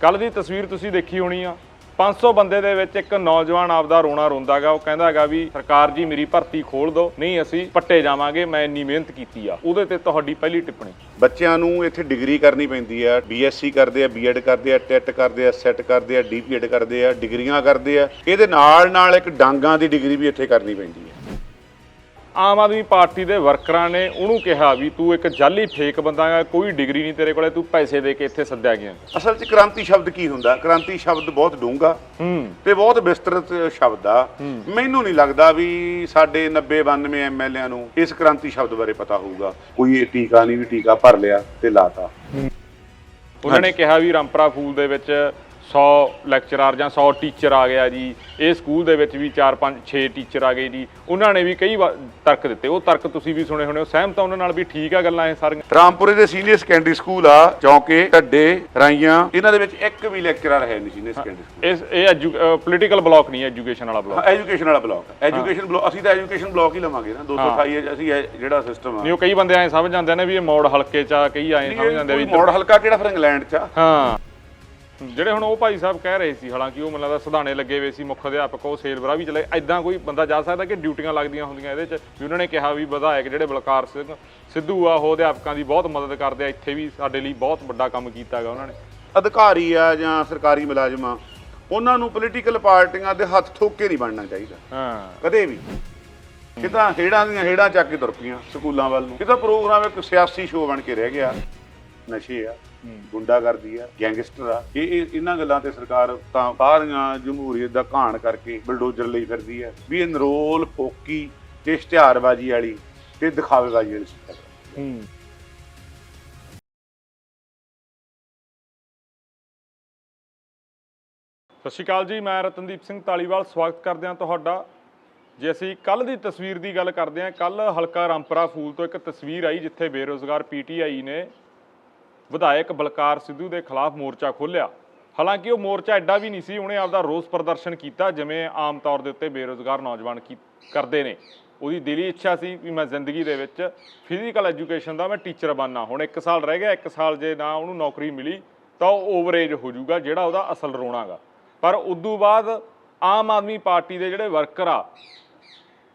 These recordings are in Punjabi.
ਕੱਲ ਦੀ ਤਸਵੀਰ ਤੁਸੀਂ ਦੇਖੀ ਹੋਣੀ ਆ। 500 ਬੰਦੇ ਦੇ ਵਿੱਚ ਇੱਕ ਨੌਜਵਾਨ ਆਪਦਾ ਰੋਣਾ ਰੋਂਦਾਗਾ ਉਹ ਕਹਿੰਦਾ ਹੈਗਾ ਵੀ, ਸਰਕਾਰ ਜੀ, ਮੇਰੀ ਭਰਤੀ ਖੋਲ ਦਿਓ। ਨਹੀਂ, ਅਸੀਂ ਪੱਟੇ ਜਾਵਾਂਗੇ। ਮੈਂ ਇੰਨੀ ਮਿਹਨਤ ਕੀਤੀ ਆ। ਉਹਦੇ ਤੇ ਤੁਹਾਡੀ ਪਹਿਲੀ ਟਿੱਪਣੀ। ਬੱਚਿਆਂ ਨੂੰ ਇੱਥੇ ਡਿਗਰੀ ਕਰਨੀ ਪੈਂਦੀ ਆ। ਬੀਐਸਸੀ ਕਰਦੇ ਆ ਬੀਐਡ ਕਰਦੇ ਆ ਟੈਟ ਕਰਦੇ ਆ ਸੈਟ ਕਰਦੇ ਆ ਡੀਪੀਐਡ ਕਰਦੇ ਆ, ਡਿਗਰੀਆਂ ਕਰਦੇ ਆ। ਇਹਦੇ ਨਾਲ ਨਾਲ ਇੱਕ ਡਾਂਗਾਂ ਦੀ ਡਿਗਰੀ ਵੀ ਇੱਥੇ ਕਰਨੀ ਪੈਂਦੀ ਹੈ ਆਮ ਆਦਮੀ ਪਾਰਟੀ ਦੇ ਵਰਕਰਾਂ ਨੇ ਉਹਨੂੰ ਕਿਹਾ ਵੀ ਤੂੰ ਇੱਕ ਜਾਲੀ ਫੇਕ ਬੰਦਾ ਹੈ ਕੋਈ ਡਿਗਰੀ ਨਹੀਂ ਤੇਰੇ ਕੋਲੇ ਤੂੰ ਪੈਸੇ ਦੇ ਕੇ ਇੱਥੇ ਸੱਦਿਆ ਗਿਆ। ਅਸਲ 'ਚ ਕ੍ਰਾਂਤੀ ਸ਼ਬਦ ਕੀ ਹੁੰਦਾ? ਕ੍ਰਾਂਤੀ ਸ਼ਬਦ ਬਹੁਤ ਡੂੰਘਾ ਤੇ ਬਹੁਤ ਵਿਸਤ੍ਰਿਤ ਸ਼ਬਦ ਆ। ਮੈਨੂੰ ਨਹੀਂ ਲੱਗਦਾ ਵੀ ਸਾਡੇ 90 92 ਐਮਐਲਏਆਂ ਨੂੰ ਇਸ ਕ੍ਰਾਂਤੀ ਸ਼ਬਦ ਬਾਰੇ ਪਤਾ ਹੋਊਗਾ। ਕੋਈ ਇਹ ਟੀਕਾ ਨਹੀਂ ਵੀ ਟੀਕਾ ਭਰ ਲਿਆ ਤੇ ਲਾਤਾ। ਉਹਨਾਂ ਨੇ ਕਿਹਾ ਵੀ ਰਾਮਪਰਾ ਫੂਲ ਦੇ ਵਿੱਚ 100 ਲੈਕਚਰਰ ਜਾਂ 100 ਟੀਚਰ ਆ ਗਿਆ ਜੀ। ਇਹ ਸਕੂਲ ਦੇ ਵਿੱਚ ਵੀ 4 5 6 ਟੀਚਰ ਆ ਗਏ ਜੀ। ਉਹਨਾਂ ਨੇ ਵੀ ਕਈ ਤਰਕ ਦਿੱਤੇ। ਉਹ ਤਰਕ ਤੁਸੀਂ ਵੀ ਸੁਣੇ ਹੋਣੇ ਹੋ। ਸਹਿਮਤ ਉਹਨਾਂ ਨਾਲ ਵੀ ਠੀਕ ਆ ਗੱਲਾਂ ਇਹ ਸਾਰੀਆਂ। ਰਾਮਪੁਰੇ ਦੇ ਸੀਨੀਅਰ ਸੈਕੰਡਰੀ ਸਕੂਲ ਆ ਚੌਂਕੇ ਢੱਡੇ ਰਾਈਆਂ ਇਹਨਾਂ ਦੇ ਵਿੱਚ ਇੱਕ ਵੀ ਲੈਕਚਰਰ ਹੈ ਨਹੀਂ ਸੀਨੀਅਰ ਸੈਕੰਡਰੀ ਸਕੂਲ। ਇਸ ਇਹ ਪੋਲੀਟੀਕਲ ਬਲੌਕ ਨਹੀਂ ਹੈ ਐਜੂਕੇਸ਼ਨ ਵਾਲਾ ਬਲੌਕ ਐਜੂਕੇਸ਼ਨ ਵਾਲਾ ਬਲਾਕ ਐਜੂਕੇਸ਼ਨ ਬਲਾਕ ਅਸੀਂ ਤਾਂ ਐਜੂਕੇਸ਼ਨ ਬਲਾਕ ਹੀ ਲਵਾਂਗੇ ਨਾ। 228 ਅਸੀਂ ਜਿਹੜਾ ਸਿਸਟਮ ਆ। ਨਹੀਂ ਉਹ ਕਈ ਬੰਦੇ ਐ ਸਮਝ ਜਾਂਦੇ ਨੇ ਵੀ ਇਹ ਮੋੜ ਹਲਕੇ ਚ ਆ ਕਈ ਐ ਸਮਝ ਜਾਂਦੇ ਵੀ ਮੋੜ ਹਲਕਾ ਕਿਹੜਾ ਫਿਰ ਇੰਗਲੈਂਡ ਚ ਆ? ਹਾਂ। ਜਿਹੜੇ ਹੁਣ ਉਹ ਭਾਈ ਸਾਹਿਬ ਕਹਿ ਰਹੇ ਸੀ ਹਾਲਾਂਕਿ ਉਹ ਮੈਨੂੰ ਲੱਗਦਾ ਸਧਾਣੇ ਲੱਗੇ ਹੋਏ ਸੀ ਮੁੱਖ ਅਧਿਆਪਕ ਉਹ ਸੇਲਵਰਾ ਵੀ ਚਲੇ। ਐਦਾਂ ਕੋਈ ਬੰਦਾ ਜਾ ਸਕਦਾ ਕਿ ਡਿਊਟੀਆਂ ਲੱਗਦੀਆਂ ਹੁੰਦੀਆਂ ਇਹਦੇ ਚ? ਵੀ ਉਹਨਾਂ ਨੇ ਕਿਹਾ ਵੀ ਵਿਧਾਇਕ ਜਿਹੜੇ ਬਲਕਾਰ ਸਿੰਘ ਸਿੱਧੂ ਆ ਉਹ ਅਧਿਆਪਕਾਂ ਦੀ ਬਹੁਤ ਮਦਦ ਕਰਦੇ ਆ। ਇੱਥੇ ਵੀ ਸਾਡੇ ਲਈ ਬਹੁਤ ਵੱਡਾ ਕੰਮ ਕੀਤਾ ਹੈਗਾ ਉਹਨਾਂ ਨੇ। ਅਧਿਕਾਰੀ ਆ ਜਾਂ ਸਰਕਾਰੀ ਮੁਲਾਜ਼ਮ ਆ ਉਹਨਾਂ ਨੂੰ ਪੋਲੀਟੀਕਲ ਪਾਰਟੀਆਂ ਦੇ ਹੱਥ ਠੋਕ ਨਹੀਂ ਬਣਨਾ ਚਾਹੀਦਾ। ਹਾਂ। ਕਦੇ ਵੀ। ਕਿਦਾਂ ਹੇੜਾਂ ਦੀਆਂ ਹੇੜਾਂ ਚੱਕ ਕੇ ਤੁਰ ਪਈਆਂ ਸਕੂਲਾਂ ਵੱਲ ਨੂੰ। ਕਿਦਾ ਪ੍ਰੋਗਰਾਮ ਇੱਕ ਸਿਆਸੀ ਸ਼ੋਅ ਬਣ ਕੇ ਰਹਿ ਗਿਆ। ਨਸ਼ੇ ਆ ਗੁੰਡਾਗਰਦੀ ਆ ਗੈਂਗਸਟਰ ਆ। ਇਹ ਇਹ- ਇਹਨਾਂ ਗੱਲਾਂ ਤੇ ਸਰਕਾਰ ਤਾਂ ਸਾਰੀਆਂ ਜਮਹੂਰੀਅਤ ਦਾ ਘਾਣ ਕਰਕੇ ਬਲਡੋਜ਼ਰ ਲਈ ਫਿਰਦੀ ਹੈ ਵੀ ਨਰੋਲ ਫੋਕੀ ਤੇ ਇਸ਼ਤਿਹਾਰਬਾਜ਼ੀ ਵਾਲੀ ਤੇ ਦਿਖਾਵੇਬਾਜ਼ੀ ਵਾਲੀ ਸਿੱਖਿਆ ਹੂੰ। ਸਤਿ ਸ਼੍ਰੀ ਅਕਾਲ ਜੀ ਮੈਂ ਰਤਨਦੀਪ ਸਿੰਘ ਤਾਲੀਵਾਲ ਸਵਾਗਤ ਕਰਦੇ ਹਾਂ ਤੁਹਾਡਾ। ਜੇ ਅਸੀਂ ਕੱਲ ਦੀ ਤਸਵੀਰ ਦੀ ਗੱਲ ਕਰਦੇ ਹਾਂ ਕੱਲ ਹਲਕਾ ਰਾਮਪੁਰਾ ਫੂਲ ਤੋਂ ਇੱਕ ਤਸਵੀਰ ਆਈ ਜਿੱਥੇ ਬੇਰੋਜ਼ਗਾਰ ਪੀਟੀਆਈ ਨੇ ਵਿਧਾਇਕ ਬਲਕਾਰ ਸਿੱਧੂ ਦੇ ਖਿਲਾਫ ਮੋਰਚਾ ਖੋਲ੍ਹਿਆ। ਹਾਲਾਂਕਿ ਉਹ ਮੋਰਚਾ ਐਡਾ ਵੀ ਨਹੀਂ ਸੀ, ਉਹਨੇ ਆਪਦਾ ਰੋਸ ਪ੍ਰਦਰਸ਼ਨ ਕੀਤਾ, ਜਿਵੇਂ ਆਮ ਤੌਰ ਦੇ ਉੱਤੇ ਬੇਰੋਜ਼ਗਾਰ ਨੌਜਵਾਨ ਕੀ ਕਰਦੇ ਨੇ। ਉਹਦੀ ਦਿਲੀ ਇੱਛਾ ਸੀ ਵੀ ਮੈਂ ਜ਼ਿੰਦਗੀ ਦੇ ਵਿੱਚ ਫਿਜ਼ੀਕਲ ਐਜੂਕੇਸ਼ਨ ਦਾ ਮੈਂ ਟੀਚਰ ਬਣਨਾ। ਹੁਣ 1 ਸਾਲ ਰਹਿ ਗਿਆ 1 ਸਾਲ ਜੇ ਨਾ ਉਹਨੂੰ ਨੌਕਰੀ ਮਿਲੀ, ਤਾਂ ਉਹ ਓਵਰੇਜ ਹੋ ਜਾਊਗਾ, ਜਿਹੜਾ ਉਹਦਾ ਅਸਲ ਰੋਣਾਗਾ ਪਰ ਉਦੋਂ ਬਾਅਦ ਆਮ ਆਦਮੀ ਪਾਰਟੀ ਦੇ ਜਿਹੜੇ ਵਰਕਰ ਆ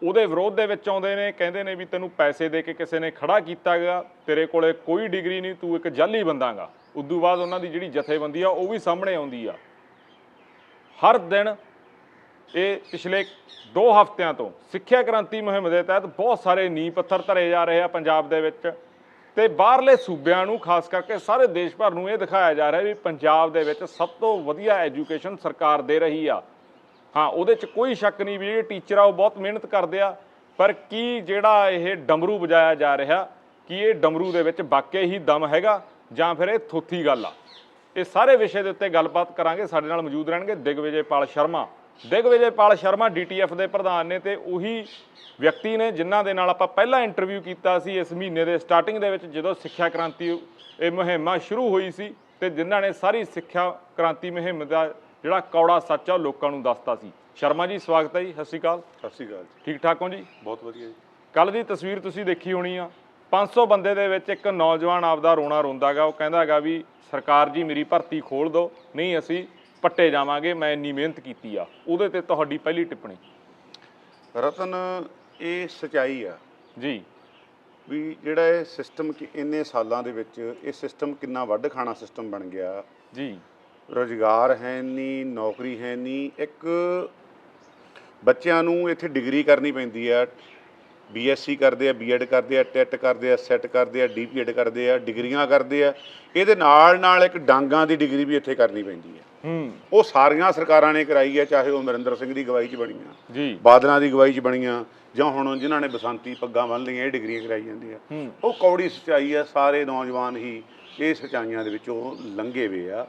ਉਹਦੇ ਵਿਰੋਧ ਦੇ ਵਿੱਚ ਆਉਂਦੇ ਨੇ, ਕਹਿੰਦੇ ਨੇ ਵੀ ਤੈਨੂੰ ਪੈਸੇ ਦੇ ਕੇ ਕਿਸੇ ਨੇ ਖੜਾ ਕੀਤਾ ਗਿਆ, ਤੇਰੇ ਕੋਲੇ ਕੋਈ ਡਿਗਰੀ ਨਹੀਂ, ਤੂੰ ਇੱਕ ਜਾਲੀ ਬੰਦਾਗਾ ਉਦੋਂ ਬਾਅਦ ਉਹਨਾਂ ਦੀ ਜਿਹੜੀ ਜਥੇਬੰਦੀ ਆ, ਉਹ ਵੀ ਸਾਹਮਣੇ ਆਉਂਦੀ ਆ। ਹਰ ਦਿਨ ਇਹ ਪਿਛਲੇ 2 ਹਫ਼ਤਿਆਂ ਤੋਂ ਸਿੱਖਿਆ ਕ੍ਰਾਂਤੀ ਮੁਹਿੰਮ ਦੇ ਤਹਿਤ ਬਹੁਤ ਸਾਰੇ ਨੀਂਹ ਪੱਥਰ ਧਰੇ ਜਾ ਰਹੇ ਆ ਪੰਜਾਬ ਦੇ ਵਿੱਚ ਤੇ ਬਾਹਰਲੇ ਸੂਬਿਆਂ ਨੂੰ, ਖਾਸ ਕਰਕੇ ਸਾਰੇ ਦੇਸ਼ ਭਰ ਨੂੰ ਇਹ ਦਿਖਾਇਆ ਜਾ ਰਿਹਾ ਵੀ ਪੰਜਾਬ ਦੇ ਵਿੱਚ ਸਭ ਤੋਂ ਵਧੀਆ ਐਜੂਕੇਸ਼ਨ ਸਰਕਾਰ ਦੇ ਰਹੀ ਆ। ਹਾਂ, ਉਹਦੇ 'ਚ ਕੋਈ ਸ਼ੱਕ ਨਹੀਂ ਵੀ ਜਿਹੜੇ ਟੀਚਰ ਆ, ਉਹ ਬਹੁਤ ਮਿਹਨਤ ਕਰਦੇ ਆ। ਪਰ ਕੀ ਜਿਹੜਾ ਇਹ ਡਮਰੂ ਵਜਾਇਆ ਜਾ ਰਿਹਾ, ਕਿ ਇਹ ਡਮਰੂ ਦੇ ਵਿੱਚ ਵਾਕਿਆ ਹੀ ਦਮ ਹੈਗਾ ਜਾਂ ਫਿਰ ਇਹ ਥੋਥੀ ਗੱਲ ਆ? ਇਹ ਸਾਰੇ ਵਿਸ਼ੇ ਦੇ ਉੱਤੇ ਗੱਲਬਾਤ ਕਰਾਂਗੇ। ਸਾਡੇ ਨਾਲ ਮੌਜੂਦ ਰਹਿਣਗੇ ਦਿਗਵਿਜੇਪਾਲ ਸ਼ਰਮਾ। ਦਿਗਵਿਜੇਪਾਲ ਸ਼ਰਮਾ ਡੀਟੀਐਫ ਦੇ ਪ੍ਰਧਾਨ ਨੇ ਤੇ ਉਹੀ ਵਿਅਕਤੀ ਨੇ ਜਿਨ੍ਹਾਂ ਦੇ ਨਾਲ ਆਪਾਂ ਪਹਿਲਾਂ ਇੰਟਰਵਿਊ ਕੀਤਾ ਸੀ ਇਸ ਮਹੀਨੇ ਦੇ ਸਟਾਰਟਿੰਗ ਦੇ ਵਿੱਚ, ਜਦੋਂ ਸਿੱਖਿਆ ਕ੍ਰਾਂਤੀ, ਇਹ ਮੁਹਿੰਮਾਂ ਸ਼ੁਰੂ ਹੋਈ ਸੀ ਤੇ ਜਿਨ੍ਹਾਂ ਨੇ ਸਾਰੀ ਸਿੱਖਿਆ ਕ੍ਰਾਂਤੀ ਮੁਹਿੰਮ ਦਾ ਜਿਹੜਾ ਕੌੜਾ ਸੱਚ ਆ ਉਹ ਲੋਕਾਂ ਨੂੰ ਦੱਸਤਾ ਸੀ। ਸ਼ਰਮਾ ਜੀ ਸਵਾਗਤ ਹੈ ਜੀ ਸਤਿ ਸ਼੍ਰੀ ਅਕਾਲ। ਸਤਿ ਸ਼੍ਰੀ ਅਕਾਲ ਜੀ। ਠੀਕ ਠਾਕ ਹੋ ਜੀ? ਬਹੁਤ ਵਧੀਆ ਜੀ। ਕੱਲ ਦੀ ਤਸਵੀਰ ਤੁਸੀਂ ਦੇਖੀ ਹੋਣੀ ਆ। 500 ਬੰਦੇ ਦੇ ਵਿੱਚ ਇੱਕ ਨੌਜਵਾਨ ਆਪਦਾ ਰੋਣਾ ਰੋਂਦਾਗਾ ਉਹ ਕਹਿੰਦਾ ਹੈਗਾ ਵੀ ਸਰਕਾਰ ਜੀ ਮੇਰੀ ਭਰਤੀ ਖੋਲ ਦਿਓ। ਨਹੀਂ ਅਸੀਂ ਪੱਟੇ ਜਾਵਾਂਗੇ। ਮੈਂ ਇੰਨੀ ਮਿਹਨਤ ਕੀਤੀ ਆ। ਉਹਦੇ ਤੇ ਤੁਹਾਡੀ ਪਹਿਲੀ ਟਿੱਪਣੀ। ਰਤਨ ਇਹ ਸਚਾਈ ਆ ਜੀ। ਵੀ ਜਿਹੜਾ ਇਹ ਸਿਸਟਮ ਕਿ ਇੰਨੇ ਸਾਲਾਂ ਦੇ ਵਿੱਚ ਇਹ ਸਿਸਟਮ ਕਿੰਨਾ ਵੱਡ ਖਾਣਾ ਸਿਸਟਮ ਬਣ ਗਿਆ। ਜੀ। ਰੋਜ਼ਗਾਰ ਹੈ ਨਹੀਂ ਨੌਕਰੀ ਹੈ ਨਹੀਂ ਇੱਕ ਬੱਚਿਆਂ ਨੂੰ ਇੱਥੇ ਡਿਗਰੀ ਕਰਨੀ ਪੈਂਦੀ ਆ। ਬੀਐਸਸੀ ਕਰਦੇ ਆ ਬੀਐਡ ਕਰਦੇ ਆ ਟੈਟ ਕਰਦੇ ਆ ਸੈਟ ਕਰਦੇ ਆ ਡੀਪੀਐਡ ਕਰਦੇ ਆ ਡਿਗਰੀਆਂ ਕਰਦੇ ਆ। ਇਹਦੇ ਨਾਲ ਨਾਲ ਇੱਕ ਡਾਂਗਾਂ ਦੀ ਡਿਗਰੀ ਵੀ ਇੱਥੇ ਕਰਨੀ ਪੈਂਦੀ ਹੈ ਹੂੰ। ਉਹ ਸਾਰੀਆਂ ਸਰਕਾਰਾਂ ਨੇ ਕਰਾਈ ਹੈ ਚਾਹੇ ਉਹ ਅਮਰਿੰਦਰ ਸਿੰਘ ਦੀ ਗਵਾਹੀ 'ਚ ਬਣੀਆਂ ਜੀ। ਬਾਦਲਾਂ ਦੀ ਗਵਾਹੀ 'ਚ ਬਣੀਆਂ ਜਾਂ ਹੁਣ ਜਿਨ੍ਹਾਂ ਨੇ ਬਸੰਤੀ ਪੱਗਾਂ ਬੰਨ ਲਈਆਂ ਇਹ ਡਿਗਰੀਆਂ ਕਰਾਈ ਜਾਂਦੀਆਂ। ਹੂੰ। ਉਹ ਕੌੜੀ ਸਚਾਈ ਆ ਸਾਰੇ ਨੌਜਵਾਨ ਹੀ ਇਹ ਸਚਾਈਆਂ ਦੇ ਵਿੱਚੋਂ ਲੰਘੇ ਵੇ ਆ।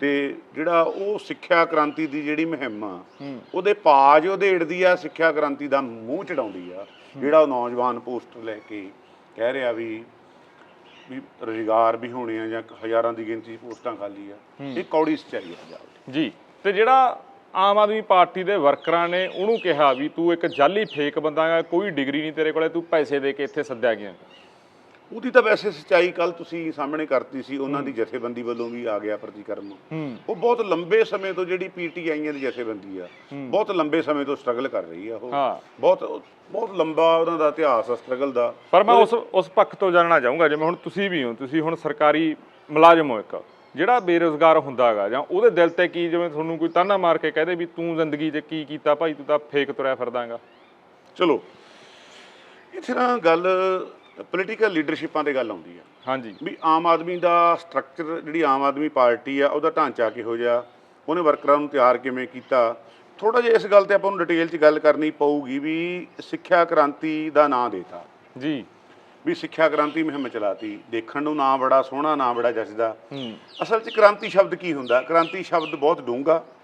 ਤੇ ਜਿਹੜਾ ਉਹ ਸਿੱਖਿਆ ਕ੍ਰਾਂਤੀ ਦੀ ਜਿਹੜੀ ਮੁਹਿੰਮ ਆ ਉਹਦੇ ਪਾਜ ਉਹਦੇੜਦੀ ਆ ਸਿੱਖਿਆ ਕ੍ਰਾਂਤੀ ਦਾ ਮੂੰਹ ਚੜਾਉਂਦੀ ਆ। ਜਿਹੜਾ ਉਹ ਨੌਜਵਾਨ ਪੋਸਟਰ ਲੈ ਕੇ ਕਹਿ ਰਿਹਾ ਵੀ ਵੀ ਰੁਜ਼ਗਾਰ ਵੀ ਹੋਣੇ ਆ ਜਾਂ ਹਜ਼ਾਰਾਂ ਦੀ ਗਿਣਤੀ ਪੋਸਟਾਂ ਖਾਲੀ ਆ ਇਹ ਕੌੜੀ ਸਚਾਈ ਆ ਪੰਜਾਬ ਜੀ ਤੇ ਜਿਹੜਾ ਆਮ ਆਦਮੀ ਪਾਰਟੀ ਦੇ ਵਰਕਰਾਂ ਨੇ ਉਹਨੂੰ ਕਿਹਾ ਵੀ ਤੂੰ ਇੱਕ ਜਾਲੀ ਫੇਕ ਬੰਦਾ ਹੈ ਕੋਈ ਡਿਗਰੀ ਨਹੀਂ ਤੇਰੇ ਕੋਲੇ ਤੂੰ ਪੈਸੇ ਦੇ ਕੇ ਇੱਥੇ ਸੱਦਿਆ ਗਿਆ। ਉਹਦੀ ਤਾਂ ਵੈਸੇ ਸਚਾਈ ਕੱਲ ਤੁਸੀਂ ਸਾਹਮਣੇ ਕਰਤੀ ਸੀ ਉਹਨਾਂ ਦੀ ਜਥੇਬੰਦੀ ਵੱਲੋਂ ਵੀ ਆ ਗਿਆ ਪ੍ਰਤੀਕਰਮ। ਉਹ ਬਹੁਤ ਲੰਬੇ ਸਮੇਂ ਤੋਂ ਜਿਹੜੀ ਪੀਟੀਆਈਆਂ ਦੀ ਜਥੇਬੰਦੀ ਆ ਬਹੁਤ ਲੰਬੇ ਸਮੇਂ ਤੋਂ ਸਟਰਗਲ ਕਰ ਰਹੀ ਆ ਉਹ। ਬਹੁਤ ਬਹੁਤ ਲੰਬਾ ਉਹਨਾਂ ਦਾ ਇਤਿਹਾਸ ਆ ਸਟਰਗਲ ਦਾ। ਪਰ ਮੈਂ ਉਸ ਉਸ ਪੱਖ ਤੋਂ ਜਾਣਨਾ ਚਾਹੂੰਗਾ ਜਿਵੇਂ ਹੁਣ ਤੁਸੀਂ ਵੀ ਹੋ ਤੁਸੀਂ ਹੁਣ ਸਰਕਾਰੀ ਮੁਲਾਜ਼ਮ ਹੋ ਇੱਕ ਜਿਹੜਾ ਬੇਰੋਜ਼ਗਾਰ ਹੁੰਦਾਗਾ ਜਾਂ ਉਹਦੇ ਦਿਲ ਤੇ ਕੀ ਜਿਵੇਂ ਤੁਹਾਨੂੰ ਕੋਈ ਤਾਨਾ ਮਾਰ ਕੇ ਕਹਦੇ ਵੀ ਤੂੰ ਜ਼ਿੰਦਗੀ 'ਚ ਕੀ ਕੀਤਾ ਭਾਈ ਤੂੰ ਤਾਂ ਫੇਕ ਤੁਰਿਆ ਫਿਰਦਾਗਾ ਚਲੋ ਇੱਥੇ ਨਾ ਗੱਲ ਪੋਲੀਟੀਕਲ ਲੀਡਰਸ਼ਿਪਾਂ ਤੇ ਗੱਲ ਆਉਂਦੀ ਆ। ਹਾਂਜੀ। ਵੀ ਆਮ ਆਦਮੀ ਦਾ ਸਟਰਕਚਰ ਜਿਹੜੀ ਆਮ ਆਦਮੀ ਪਾਰਟੀ ਆ ਉਹਦਾ ਢਾਂਚਾ ਕਿਹੋ ਜਿਹਾ? ਉਹਨੇ ਵਰਕਰਾਂ ਨੂੰ ਤਿਆਰ ਕਿਵੇਂ ਕੀਤਾ? ਥੋੜਾ ਜਿਹਾ ਇਸ ਗੱਲ ਤੇ ਆਪਾਂ ਨੂੰ ਡਿਟੇਲ 'ਚ ਗੱਲ ਕਰਨੀ ਪਊਗੀ ਵੀ ਸਿੱਖਿਆ ਕ੍ਰਾਂਤੀ ਦਾ ਨਾਂ ਦੇਤਾ। ਜੀ। ਵੀ ਸਿੱਖਿਆ ਕ੍ਰਾਂਤੀ ਮੁਹਿੰਮ ਚਲਾਤੀ। ਦੇਖਣ ਨੂੰ ਨਾਂ ਬੜਾ ਸੋਹਣਾ ਨਾਂ ਬੜਾ ਜੱਜਦਾ। ਅਸਲ 'ਚ ਕ੍ਰਾਂਤੀ ਸ਼ਬਦ ਕੀ ਹੁੰਦਾ? ਕ੍ਰਾਂਤੀ ਸ਼ਬਦ ਬਹੁਤ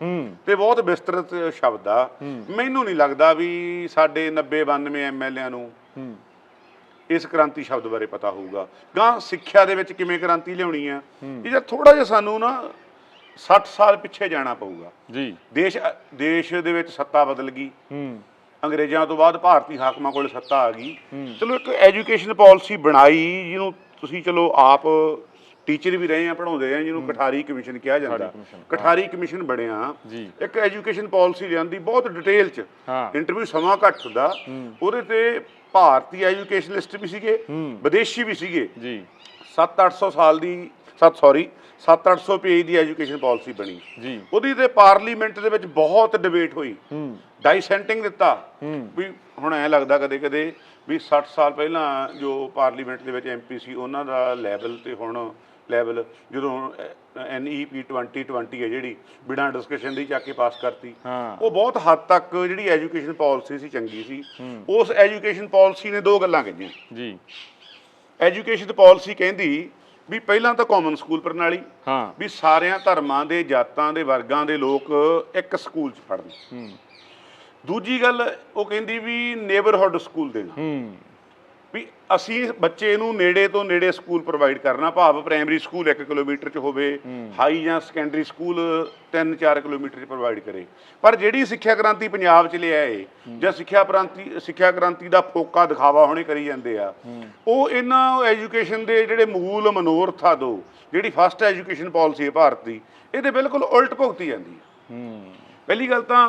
ਹੂੰ। ਤੇ ਬਹੁਤ ਵਿਸਤ੍ਰਿਤ ਸ਼ਬਦ ਆ। ਮੈਨੂੰ ਨਹੀਂ ਲੱਗਦਾ ਵੀ ਸਾਡੇ 90 92 ਐਮਐਲਏਆਂ ਨੂੰ ਇਸ ਕ੍ਰਾਂਤੀ ਸ਼ਬਦ ਬਾਰੇ ਪਤਾ ਹੋਊਗਾ। ਗਾਂ ਸਿੱਖਿਆ ਦੇ ਵਿੱਚ ਕਿਵੇਂ ਕ੍ਰਾਂਤੀ ਲਿਆਉਣੀ ਆ? ਇਹ ਜੇ ਥੋੜਾ ਜਿਹਾ ਸਾਨੂੰ ਨਾ 60 ਸਾਲ ਪਿੱਛੇ ਜਾਣਾ ਪਊਗਾ। ਜੀ। ਦੇਸ਼ ਦੇਸ਼ ਦੇ ਵਿੱਚ ਸੱਤਾ ਬਦਲ ਗਈ। ਹੂੰ। ਅੰਗਰੇਜ਼ਾਂ ਤੋਂ ਬਾਅਦ ਭਾਰਤੀ ਹਾਕਮਾਂ ਕੋਲ ਸੱਤਾ ਆ ਗਈ। ਚਲੋ ਇੱਕ ਐਜੂਕੇਸ਼ਨ ਪਾਲਿਸੀ ਬਣਾਈ ਜਿਹਨੂੰ ਤੁਸੀਂ ਚਲੋ ਆਪ ਟੀਚਰ ਵੀ ਰਹੇ ਆ ਪੜਾਉਂਦੇ ਆ ਜਿਹਨੂੰ ਕਠਾਰੀ ਕਮਿਸ਼ਨ ਕਿਹਾ ਜਾਂਦਾ। ਕਠਾਰੀ ਕਮਿਸ਼ਨ ਬਣਿਆ। ਇੱਕ ਐਜੂਕੇਸ਼ਨ ਪਾਲਿਸੀ ਲਿਆਂਦੀ ਬਹੁਤ ਡਿਟੇਲ ਚ। ਇੰਟਰਵਿਊ ਸਮਾਂ ਘੱਟ ਹੁੰਦਾ। ਉਹਦੇ ਤੇ ਭਾਰਤੀ ਐਜੂਕੇਸ਼ਨਲਿਸਟ ਵੀ ਸੀਗੇ। ਵਿਦੇਸ਼ੀ ਵੀ ਸੀਗੇ। ਜੀ। 7-800 ਸਾਲ ਦੀ 7 ਸੌਰੀ 7-800 ਪੇਜ ਦੀ ਐਜੂਕੇਸ਼ਨ ਪਾਲਿਸੀ ਬਣੀ। ਜੀ। ਉਹਦੀ ਤੇ ਪਾਰਲੀਮੈਂਟ ਦੇ ਵਿੱਚ ਬਹੁਤ ਡਿਬੇਟ ਹੋਈ। ਹੂੰ। ਡਾਈਸੈਂਟਿੰਗ ਦਿੱਤਾ। ਹੂੰ। ਵੀ ਹੁਣ ਐ ਲੱਗਦਾ ਕਦੇ ਕਦੇ ਵੀ 60 ਸਾਲ ਪਹਿਲਾਂ ਜੋ ਪਾਰਲੀਮੈਂਟ ਦੇ ਵਿੱਚ ਐਮਪੀ ਸੀ ਉਹਨਾਂ ਦਾ ਲੈਵਲ ਤੇ ਹੁਣ ਲੈਵਲ ਜਦੋਂ ਐਨਈਪੀ 2020 ਹੈ ਜਿਹੜੀ ਬਿਨਾਂ ਡਿਸਕਸ਼ਨ ਦੀ ਚੱਕ ਕੇ ਪਾਸ ਕਰਤੀ। ਹਾਂ। ਉਹ ਬਹੁਤ ਹੱਦ ਤੱਕ ਜਿਹੜੀ ਐਜੂਕੇਸ਼ਨ ਪਾਲਿਸੀ ਸੀ ਚੰਗੀ ਸੀ। ਉਸ ਐਜੂਕੇਸ਼ਨ ਪਾਲਿਸੀ ਨੇ ਦੋ ਗੱਲਾਂ ਕਹੀਆਂ। ਜੀ। ਐਜੂਕੇਸ਼ਨ ਪਾਲਿਸੀ ਕਹਿੰਦੀ ਵੀ ਪਹਿਲਾਂ ਤਾਂ ਕਾਮਨ ਸਕੂਲ ਪ੍ਰਣਾਲੀ ਹਾਂ। ਵੀ ਸਾਰਿਆਂ ਧਰਮਾਂ ਦੇ ਜਾਤਾਂ ਦੇ ਵਰਗਾਂ ਦੇ ਲੋਕ ਇੱਕ ਸਕੂਲ 'ਚ ਪੜ੍ਹਨ। ਹੂੰ। ਦੂਜੀ ਗੱਲ ਉਹ ਕਹਿੰਦੀ ਵੀ ਨੇਬਰਹੁੱਡ ਸਕੂਲ ਦੇਣਾ। ਹੂੰ। ਵੀ ਅਸੀਂ ਬੱਚੇ ਨੂੰ ਨੇੜੇ ਤੋਂ ਨੇੜੇ ਸਕੂਲ ਪ੍ਰੋਵਾਈਡ ਕਰਨਾ ਭਾਵ ਪ੍ਰਾਇਮਰੀ ਸਕੂਲ 1 ਕਿਲੋਮੀਟਰ 'ਚ ਹੋਵੇ ਹਾਈ ਜਾਂ ਸੈਕੰਡਰੀ ਸਕੂਲ 3-4 ਕਿਲੋਮੀਟਰ 'ਚ ਪ੍ਰੋਵਾਈਡ ਕਰੇ। ਪਰ ਜਿਹੜੀ ਸਿੱਖਿਆ ਕ੍ਰਾਂਤੀ ਪੰਜਾਬ 'ਚ ਲਿਆ ਏ ਜਾਂ ਸਿੱਖਿਆ ਕ੍ਰਾਂਤੀ ਸਿੱਖਿਆ ਕ੍ਰਾਂਤੀ ਦਾ ਫੋਕਾ ਦਿਖਾਵਾ ਹੋਣੇ ਕਰੀ ਜਾਂਦੇ ਆ ਉਹ ਇਹਨਾਂ ਐਜੂਕੇਸ਼ਨ ਦੇ ਜਿਹੜੇ ਮੂਲ ਮਨੋਰਥਾ ਦੋ ਜਿਹੜੀ ਫਸਟ ਐਜੂਕੇਸ਼ਨ ਪਾਲਿਸੀ ਹੈ ਭਾਰਤ ਦੀ ਇਹਦੇ ਬਿਲਕੁਲ ਉਲਟ ਭੁਗਤੀ ਜਾਂਦੀ ਹੈ। ਪਹਿਲੀ ਗੱਲ ਤਾਂ